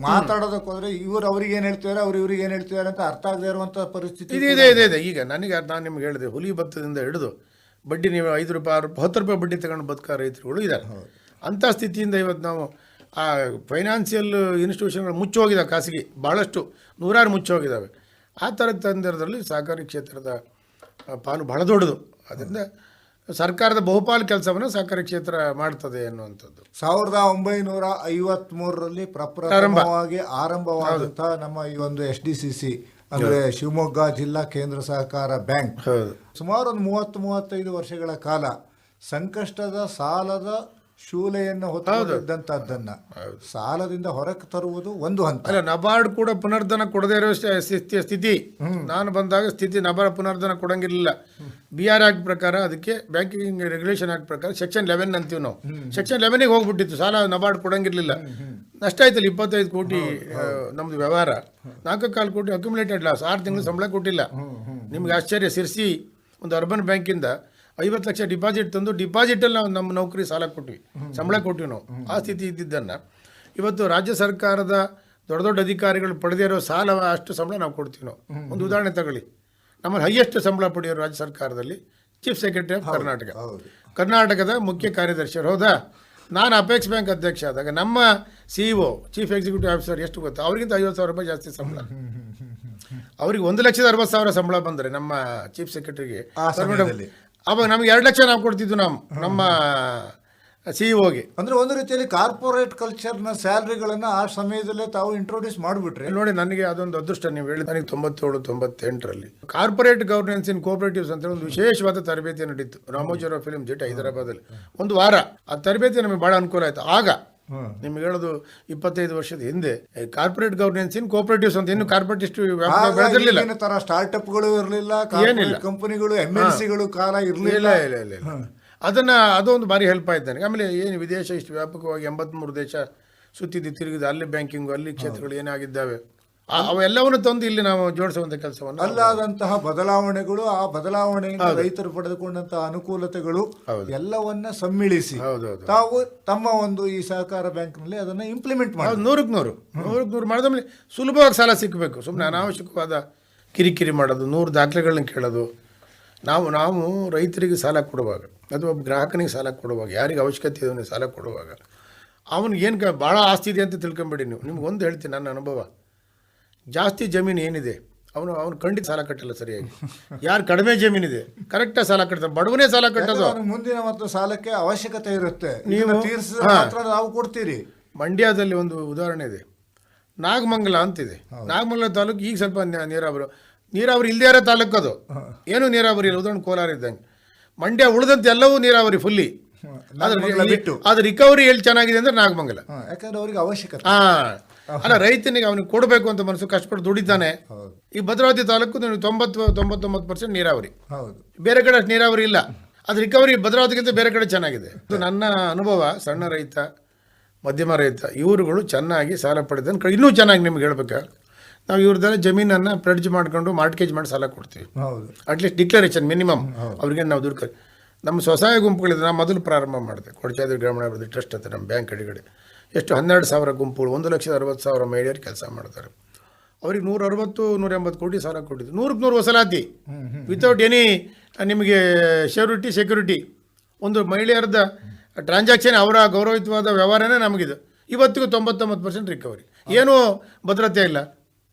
Speaker 2: ಮಾತಾಡೋದಕ್ಕೆ ಹೋದ್ರೆ ಇವ್ರು ಅವ್ರಿಗೆ ಏನು ಹೇಳ್ತಿದ್ದಾರೆ ಅವ್ರು ಇವ್ರಿಗೆ ಏನು ಹೇಳ್ತಿದ್ದಾರೆ ಅಂತ ಅರ್ಥ ಆಗದೆ ಇರುವಂಥ ಪರಿಸ್ಥಿತಿ
Speaker 3: ಇದೆ ಇದೆ ಇದೆ ಇದೆ. ಈಗ ನನಗೆ ನಾನು ನಿಮ್ಗೆ ಹೇಳಿದೆ ಹುಲಿ ಭತ್ತದಿಂದ ಹಿಡಿದು ಬಡ್ಡಿ ನೀವು ಐದು ರೂಪಾಯಿ ಆರು ರೂಪಾಯಿ ಹತ್ತು ರೂಪಾಯಿ ಬಡ್ಡಿ ತಗೊಂಡು ಬದುಕೋ ರೈತರುಗಳು ಇದ್ದಾರೆ. ಅಂಥ ಸ್ಥಿತಿಯಿಂದ ಇವತ್ತು ನಾವು ಆ ಫೈನಾನ್ಷಿಯಲ್ ಇನ್ಸ್ಟಿಟ್ಯೂಷನ್ಗಳು ಮುಚ್ಚೋಗಿದ್ದಾವೆ ಖಾಸಗಿ ಭಾಳಷ್ಟು ನೂರಾರು ಮುಚ್ಚೋಗಿದ್ದಾವೆ ಆ ಥರದ ತಂದಿರೋದ್ರಲ್ಲಿ ಸಹಕಾರಿ ಕ್ಷೇತ್ರದ ಪಾಲು ಬಹಳ ದೊಡ್ಡದು. ಅದರಿಂದ ಸರ್ಕಾರದ ಬಹುಪಾಲು ಕೆಲಸವನ್ನು ಸಹಕಾರಿ ಕ್ಷೇತ್ರ ಮಾಡ್ತದೆ ಅನ್ನುವಂಥದ್ದು
Speaker 2: ಸಾವಿರದ ಒಂಬೈನೂರ ಐವತ್ಮೂರರಲ್ಲಿ ಪ್ರಪ್ರಾರಂಭವಾಗಿ ಪ್ರಪ್ರಥಮವಾಗಿ ಆರಂಭವಾದಂತಹ ನಮ್ಮ ಈ ಒಂದು ಎಸ್ ಡಿ ಸಿ ಸಿ ಅಂದರೆ ಶಿವಮೊಗ್ಗ ಜಿಲ್ಲಾ ಕೇಂದ್ರ ಸಹಕಾರ ಬ್ಯಾಂಕ್. ಸುಮಾರು ಒಂದು ಮೂವತ್ತು ಮೂವತ್ತೈದು ವರ್ಷಗಳ ಕಾಲ ಸಂಕಷ್ಟದ ಸಾಲದ ಶೂಲೆಯನ್ನು ಹೊತ್ತಿದ್ದಂತಹದ್ದನ್ನ ಸಾಲದಿಂದ ಹೊರಕ್ಕೆ ತರುವುದು ಒಂದು ಹಂತ.
Speaker 3: ಅಲ್ಲ ನಬಾರ್ಡ್ ಕೂಡ ಪುನರ್ಧನ ಕೊಡದೇ ಇರೋ ಸ್ಥಿತಿ ನಾನು ಬಂದಾಗ ಸ್ಥಿತಿ ನಬಾರ್ಡ್ ಪುನರ್ಧನ ಕೊಡಂಗಿರಲಿಲ್ಲ. ಬಿ ಆರ್ ಆಕ್ಟ್ ಪ್ರಕಾರ ಅದಕ್ಕೆ ಬ್ಯಾಂಕಿಂಗ್ ರೆಗ್ಯುಲೇಷನ್ ಆಕ್ಟ್ ಪ್ರಕಾರ ಸೆಕ್ಷನ್ ಲೆವೆನ್ ಅಂತೀವಿ ನಾವು. ಸೆಕ್ಷನ್ ಲೆವೆನಿಗೆ ಹೋಗ್ಬಿಟ್ಟಿತ್ತು. ಸಾಲ ನಬಾರ್ಡ್ ಕೊಡಂಗಿರ್ಲಿಲ್ಲ. ನಷ್ಟ ಆಯ್ತಲ್ಲ ಇಪ್ಪತ್ತೈದು ಕೋಟಿ ನಮ್ದು ವ್ಯವಹಾರ. ನಾಲ್ಕು ಕಾಲು ಕೋಟಿ ಅಕ್ಯುಮುಲೇಟೆಡ್ ಲಾಸ್ ಆರು ತಿಂಗಳು ಸಂಬಳ ಕೊಟ್ಟಿಲ್ಲ. ನಿಮ್ಗೆ ಆಶ್ಚರ್ಯ. ಸಿರ್ಸಿ ಒಂದು ಅರ್ಬನ್ ಬ್ಯಾಂಕಿಂದ ಐವತ್ತು ಲಕ್ಷ ಡಿಪಾಸಿಟ್ ತಂದು ಡಿಪಾಸಿಟಲ್ಲಿ ನಾವು ನಮ್ಮ ನೌಕರಿ ಸಾಲ ಕೊಟ್ವಿ. ಸಂಬಳ ಕೊಟ್ವಿ ನಾವು. ಆ ಸ್ಥಿತಿ ಇದ್ದಿದ್ದನ್ನು. ಇವತ್ತು ರಾಜ್ಯ ಸರ್ಕಾರದ ದೊಡ್ಡ ದೊಡ್ಡ ಅಧಿಕಾರಿಗಳು ಪಡೆದೇ ಇರೋ ಸಾಲ ಅಷ್ಟು ಸಂಬಳ ನಾವು ಕೊಡ್ತೀವಿ ನಾವು. ಒಂದು ಉದಾಹರಣೆ ತಗೊಳ್ಳಿ. ನಮ್ಮಲ್ಲಿ ಹೈಯೆಸ್ಟ್ ಸಂಬಳ ಪಡೆಯೋರು ರಾಜ್ಯ ಸರ್ಕಾರದಲ್ಲಿ ಚೀಫ್ ಸೆಕ್ರೆಟರಿ ಆಫ್ ಕರ್ನಾಟಕ. ಕರ್ನಾಟಕದ ಮುಖ್ಯ ಕಾರ್ಯದರ್ಶಿಯರು ಹೌದಾ? ನಾನು ಅಪೆಕ್ಸ್ ಬ್ಯಾಂಕ್ ಅಧ್ಯಕ್ಷ ಆದಾಗ ನಮ್ಮ C E chief executive officer ಎಷ್ಟು ಗೊತ್ತಾ? ಅವ್ರಿಗಿಂತ ಐವತ್ತು ಸಾವಿರ ರೂಪಾಯಿ ಜಾಸ್ತಿ ಸಂಬಳ. ಅವ್ರಿಗೆ ಒಂದು ಲಕ್ಷದ ಅರವತ್ತು ಸಾವಿರ ಸಂಬಳ ಬಂದರೆ ನಮ್ಮ ಚೀಫ್ ಸೆಕ್ರೆಟರಿಗೆ. ಅವಾಗ ನಮ್ಗೆ ಎರಡು ಲಕ್ಷ ನಾವು ಕೊಡ್ತಿದ್ವು ನಮ್ಮ ನಮ್ಮ ಸಿ ಇ ಓಗೆ
Speaker 2: ಅಂದ್ರೆ ಒಂದು ರೀತಿಯಲ್ಲಿ ಕಾರ್ಪೊರೇಟ್ ಕಲ್ಚರ್ನ ಸ್ಯಾಲ್ರಿಗಳನ್ನ ಆ ಸಮಯದಲ್ಲೇ ತಾವು ಇಂಟ್ರೊಡ್ಯೂಸ್ ಮಾಡಿಬಿಟ್ರೆ.
Speaker 3: ನೋಡಿ ನನಗೆ ಅದೊಂದು ಅದೃಷ್ಟ ನೀವು ಹೇಳಿ ನನಗೆ ತೊಂಬತ್ತೇಳು ತೊಂಬತ್ತೆಂಟರಲ್ಲಿ. ಕಾರ್ಪೊರೇಟ್ ಗವರ್ನೆನ್ಸ್ ಇನ್ ಕೋಆಪರೇಟಿವ್ಸ್ ಅಂತ ಒಂದು ವಿಶೇಷವಾದ ತರಬೇತಿ ನಡೀತು. ರಾಮೋಜಿರಾವ್ ಫಿಲ್ಮ್ ಜೆಟ್ ಹೈದರಾಬಾದಲ್ಲಿ ಒಂದು ವಾರ. ಆ ತರಬೇತಿ ನಮಗೆ ಬಹಳ ಅನುಕೂಲ ಆಯ್ತು. ಆಗ ನಿಮ್ಗೆ ಹೇಳೋದು ಇಪ್ಪತ್ತೈದು ವರ್ಷದ ಹಿಂದೆ ಕಾರ್ಪೊರೇಟ್ ಗವರ್ನೆನ್ಸ್ ಇನ್ ಕೋಪರೇಟಿವ್ಸ್ ಅಂತ ಇನ್ನು ಕಾರ್ಪೊರೇಟ್ ಇಷ್ಟು ಬೆಳೆದಿರಲಿಲ್ಲ.
Speaker 2: ತರ ಸ್ಟಾರ್ಟ್ಅಪ್ಗಳು ಇರಲಿಲ್ಲ
Speaker 3: ಏನಿಲ್ಲ.
Speaker 2: ಕಂಪನಿಗಳು ಎಂ ಎಲ್ ಸಿಗಳು ಕಾಲ ಇರಲಿಲ್ಲ.
Speaker 3: ಇಲ್ಲ ಇಲ್ಲ ಇಲ್ಲ ಅದನ್ನು ಅದೊಂದು ಭಾರಿ ಹೆಲ್ಪ್ ಆಯ್ತು ನನಗೆ ಆಮೇಲೆ ಏನು ವಿದೇಶ ಇಷ್ಟು ವ್ಯಾಪಕವಾಗಿ ಎಂಬತ್ಮೂರು ದೇಶ ಸುತ್ತಿದ್ದು ತಿರುಗಿದ ಅಲ್ಲಿ ಬ್ಯಾಂಕಿಂಗು ಅಲ್ಲಿ ಕ್ಷೇತ್ರಗಳು ಏನಾಗಿದ್ದಾವೆ? ಅವೆಲ್ಲವನ್ನು ತಂದು ಇಲ್ಲಿ ನಾವು ಜೋಡಿಸುವಂತ ಕೆಲಸವನ್ನು
Speaker 2: ಅಲ್ಲಾದಂತಹ ಬದಲಾವಣೆಗಳು ಆ ಬದಲಾವಣೆಯಿಂದ ರೈತರು ಪಡೆದುಕೊಂಡಂತಹ ಅನುಕೂಲತೆಗಳು ಎಲ್ಲವನ್ನ ಸಮ್ಮಿಳಿಸಿ ತಾವು ತಮ್ಮ ಒಂದು ಈ ಸಹಕಾರ ಬ್ಯಾಂಕ್ನಲ್ಲಿ ಅದನ್ನ ಇಂಪ್ಲಿಮೆಂಟ್ ಮಾಡಿ.
Speaker 3: ನೂರಕ್ ನೂರಕ್ಕೆ ನೂರು. ನೂರಕ್ಕೆ ನೂರು ಮಾಡಿದ್ಮೇಲೆ ಸುಲಭವಾಗಿ ಸಾಲ ಸಿಕ್ಕಬೇಕು ಸುಮ್ಮನೆ ಅನಾವಶ್ಯಕವಾದ ಕಿರಿಕಿರಿ ಮಾಡೋದು ನೂರು ದಾಖಲೆಗಳನ್ನ ಕೇಳೋದು. ನಾವು ನಾವು ರೈತರಿಗೆ ಸಾಲ ಕೊಡುವಾಗ ಅಥವಾ ಗ್ರಾಹಕನಿಗೆ ಸಾಲ ಕೊಡುವಾಗ ಯಾರಿಗೆ ಅವಶ್ಯಕತೆ ಇದೆ ಸಾಲ ಕೊಡುವಾಗ ಅವನಿಗೆ ಏನು ಕ ಭಾಳ ಆಸ್ತಿ ಇದೆ ಅಂತ ತಿಳ್ಕೊಂಬೇಡಿ ನೀವು. ನಿಮ್ಗೆ ಒಂದು ಹೇಳ್ತೀನಿ ನನ್ನ ಅನುಭವ. ಜಾಸ್ತಿ ಜಮೀನು ಏನಿದೆ? ಅವನು ಅವನು ಖಂಡಿತ ಸಾಲ ಕಟ್ಟಿಲ್ಲ ಸರಿಯಾಗಿ. ಯಾರು ಕಡಿಮೆ ಜಮೀನಿದೆ ಕರೆಕ್ಟಾಗಿ ಸಾಲ ಕಟ್ತಾನೆ ಬಡವನೇ ಸಾಲ ಕಟ್ಟೋದು.
Speaker 2: ಮುಂದಿನ ಮತ್ತು ಸಾಲಕ್ಕೆ ಅವಶ್ಯಕತೆ ಇರುತ್ತೆ.
Speaker 3: ನೀವು-
Speaker 2: ನೀವು ಮಾತ್ರ ನಾವು ಕೊಡ್ತೀರಿ.
Speaker 3: ಮಂಡ್ಯದಲ್ಲಿ ಒಂದು ಉದಾಹರಣೆ ಇದೆ. ನಾಗಮಂಗಲ ಅಂತಿದೆ. ನಾಗಮಂಗಲ ತಾಲೂಕು ಈಗ ಸ್ವಲ್ಪ ನೀರಾವರಿ ನೀರಾವರಿ ಇಲ್ಲದೇ ಇರೋ ತಾಲೂಕು ಅದು. ಏನು ನೀರಾವರಿ ಇಲ್ಲ. ಉದಾಹರಣೆ ಕೋಲಾರ ಇದ್ದಂಗೆ. ಮಂಡ್ಯ ಉಳಿದಂತೆ ಎಲ್ಲವೂ ನೀರಾವರಿ ಫುಲ್ಲಿ
Speaker 2: ಬಿಟ್ಟು.
Speaker 3: ಅದು ರಿಕವರಿ ಎಲ್ಲಿ ಚೆನ್ನಾಗಿದೆ ಅಂದ್ರೆ ನಾಗಮಂಗಲ.
Speaker 2: ಯಾಕಂದ್ರೆ ಅವರಿಗೆ ಅವಶ್ಯಕತೆ.
Speaker 3: ಹಾ. ಅಲ್ಲ ರೈತನಿಗೆ ಅವನಿಗೆ ಕೊಡಬೇಕು ಅಂತ ಮನಸ್ಸು ಕಷ್ಟಪಟ್ಟು ದುಡಿತಾನೆ. ಈ ಭದ್ರಾವತಿ ತಾಲೂಕು ನಿಮಗೆ ತೊಂಬತ್ತು ತೊಂಬತ್ತೊಂಬತ್ತು ಪರ್ಸೆಂಟ್ ನೀರಾವರಿ.
Speaker 2: ಹೌದು.
Speaker 3: ಬೇರೆ ಕಡೆ ಅಷ್ಟು ನೀರಾವರಿ ಇಲ್ಲ. ಅದು ರಿಕವರಿ ಭದ್ರಾವತಿಗಿಂತ ಬೇರೆ ಕಡೆ ಚೆನ್ನಾಗಿದೆ. ನನ್ನ ಅನುಭವ. ಸಣ್ಣ ರೈತ ಮಧ್ಯಮ ರೈತ ಇವರುಗಳು ಚೆನ್ನಾಗಿ ಸಾಲ ಪಡೆದ ಇನ್ನೂ ಚೆನ್ನಾಗಿ ನಿಮ್ಗೆ ಹೇಳ್ಬೇಕು? ನಾವು ಇವ್ರದ್ದೆಲ್ಲ ಜಮೀನನ್ನು ಪ್ರೆಡ್ಜ್ ಮಾಡ್ಕೊಂಡು ಮಾರ್ಟ್ಗೇಜ್ ಮಾಡಿ ಸಾಲ ಕೊಡ್ತೀವಿ.
Speaker 2: ಹೌದು.
Speaker 3: ಅಟ್ಲೀಸ್ಟ್ ಡಿಕ್ಲರೇಷನ್ ಮಿನಿಮಮ್ ಅವ್ರಿಗೆ ನಾವು ದುಡ್ಡು ಕ- ನಮ್ಮ ಸ್ವಸಹಾಯ ಗುಂಪುಗಳಿದೆ ನಾವು ಮೊದಲು ಪ್ರಾರಂಭ ಮಾಡಿದೆ. ಕೊಡಚಾದ್ರಿ ಗ್ರಾಮೀಣಾಭಿವೃದ್ಧಿ ಟ್ರಸ್ಟ್ ಅಂತ ನಮ್ಮ ಬ್ಯಾಂಕ್ ಅಡಿಗಡೆ. ಎಷ್ಟು ಹನ್ನೆರಡು ಸಾವಿರ ಗುಂಪುಗಳು, ಒಂದು ಲಕ್ಷದ ಅರವತ್ತು ಸಾವಿರ ಮಹಿಳೆಯರು ಕೆಲಸ ಮಾಡ್ತಾರೆ. ಅವ್ರಿಗೆ ನೂರ ಅರವತ್ತು ನೂರ ಎಂಬತ್ತು ಕೋಟಿ ಸಾಲ ಕೊಟ್ಟಿದ್ದು ನೂರಕ್ಕೆ ನೂರು ವಸಲಾತಿ. ವಿತೌಟ್ ಎನಿ ನಿಮಗೆ ಶ್ಯೂರಿಟಿ ಸೆಕ್ಯೂರಿಟಿ ಒಂದು ಮಹಿಳೆಯರದ ಟ್ರಾನ್ಸಾಕ್ಷನ್ ಅವರ ಗೌರವಯುತವಾದ ವ್ಯವಹಾರನೇ ನಮಗಿದು. ಇವತ್ತಿಗೂ ತೊಂಬತ್ತೊಂಬತ್ತು ಪರ್ಸೆಂಟ್ ರಿಕವರಿ ಏನೂ ಭದ್ರತೆ ಇಲ್ಲ.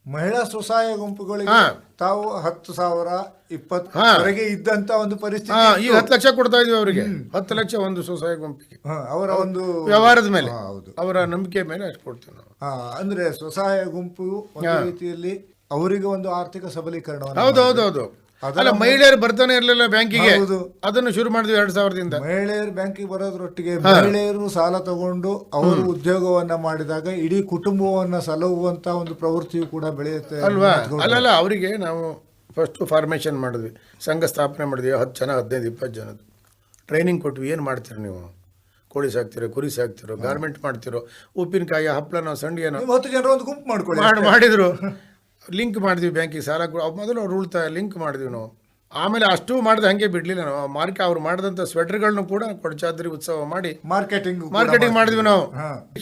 Speaker 2: ಮಹಿಳಾ ಸ್ವಸಹಾಯ ಗುಂಪುಗಳಿಗೆ
Speaker 3: ಹಾ.
Speaker 2: ತಾವು ಹತ್ತು ಸಾವಿರ ಇಪ್ಪತ್ತು
Speaker 3: ಹಾ.
Speaker 2: ಇದ್ದಂತ ಒಂದು ಪರಿಸ್ಥಿತಿ
Speaker 3: ಹಾ ಈಗ ಹತ್ತು ಲಕ್ಷ ಕೊಡ್ತಾ ಇದೀವಿ ಅವರಿಗೆ. ಹತ್ತು ಲಕ್ಷ ಒಂದು ಸ್ವಸಹಾಯ ಗುಂಪಿಗೆ.
Speaker 2: ಹಾ, ಅವರ ಒಂದು
Speaker 3: ವ್ಯವಹಾರದ ಮೇಲೆ.
Speaker 2: ಹಾ, ಹೌದು.
Speaker 3: ಅವರ ನಂಬಿಕೆ ಮೇಲೆ ಅಷ್ಟು ಕೊಡ್ತೀವಿ ನಾವು.
Speaker 2: ಹಾ, ಅಂದ್ರೆ ಸ್ವಸಹಾಯ ಗುಂಪು ಒಂದು ರೀತಿಯಲ್ಲಿ ಅವರಿಗೆ ಒಂದು ಆರ್ಥಿಕ ಸಬಲೀಕರಣ
Speaker 3: ಹೌದು ಹೌದು ಹೌದು. ಅಲ್ಲ ಮಹಿಳೆಯರು ಬರ್ತಾನೆ ಇರಲಿಲ್ಲ ಬ್ಯಾಂಕಿಗೆ.
Speaker 2: ಹೌದು.
Speaker 3: ಅದನ್ನು ಶುರು ಮಾಡಿದ್ವಿ ಎರಡ್ ಸಾವಿರದಿಂದ.
Speaker 2: ಮಹಿಳೆಯರು ಬ್ಯಾಂಕಿಗೆ ಬರೋದ್ರೊಟ್ಟಿಗೆ ಮಹಿಳೆಯರು ಸಾಲ ತಗೊಂಡು ಅವರು ಉದ್ಯೋಗವನ್ನ ಮಾಡಿದಾಗ ಇಡೀ ಕುಟುಂಬವನ್ನ ಸಲಹುವಂತ ಒಂದು ಪ್ರವೃತ್ತಿಯು ಕೂಡ ಬೆಳೆಯುತ್ತೆ
Speaker 3: ಅಲ್ವಾ? ಅಲ್ಲಲ್ಲ ಅವರಿಗೆ ನಾವು ಫಸ್ಟ್ ಫಾರ್ಮೇಷನ್ ಮಾಡಿದ್ವಿ. ಸಂಘ ಸ್ಥಾಪನೆ ಮಾಡಿದ್ವಿ. ಹತ್ತು ಜನ ಹದಿನೈದು ಇಪ್ಪತ್ತು ಜನದ್ದು. ಟ್ರೈನಿಂಗ್ ಕೊಟ್ವಿ. ಏನು ಮಾಡ್ತೀರಿ ನೀವು? ಕೋಳಿ ಸಾಕ್ತಿರೋ ಕುರಿ ಸಾಕ್ತಿರೋ ಗಾರ್ಮೆಂಟ್ ಮಾಡ್ತಿರೋ? ಉಪ್ಪಿನಕಾಯಿ ಹಪ್ಪಳನೋ ಸಂಡಿಗೆನೋ
Speaker 2: ನೀವು ಹತ್ತು ಜನರ ಒಂದು ಗುಂಪು ಮಾಡ್ಕೊಳ್ಳಿ
Speaker 3: ಮಾಡಿ ಮಾಡಿದ್ರು. ಲಿಂಕ್ ಮಾಡಿದ್ವಿ ಬ್ಯಾಂಕಿಗೆ ಸಾಲ ಮೊದಲು ಅವ್ರು ಉಳ್ತಾ ಲಿಂಕ್ ಮಾಡಿದ್ವಿ ನಾವು. ಆಮೇಲೆ ಅಷ್ಟು ಮಾಡಿದ ಹಂಗೆ ಬಿಡ್ಲಿಲ್ಲ ನಾವು. ಮಾರ್ಕೆ ಅವ್ರು ಮಾಡಿದಂಥ ಸ್ವೆಟರ್ಗಳನ್ನು ಕೂಡ ಕೊಡಚಾದ್ರಿ ಉತ್ಸವ ಮಾಡಿ
Speaker 2: ಮಾರ್ಕೆಟಿಂಗ್
Speaker 3: ಮಾರ್ಕೆಟಿಂಗ್ ಮಾಡಿದ್ವಿ ನಾವು.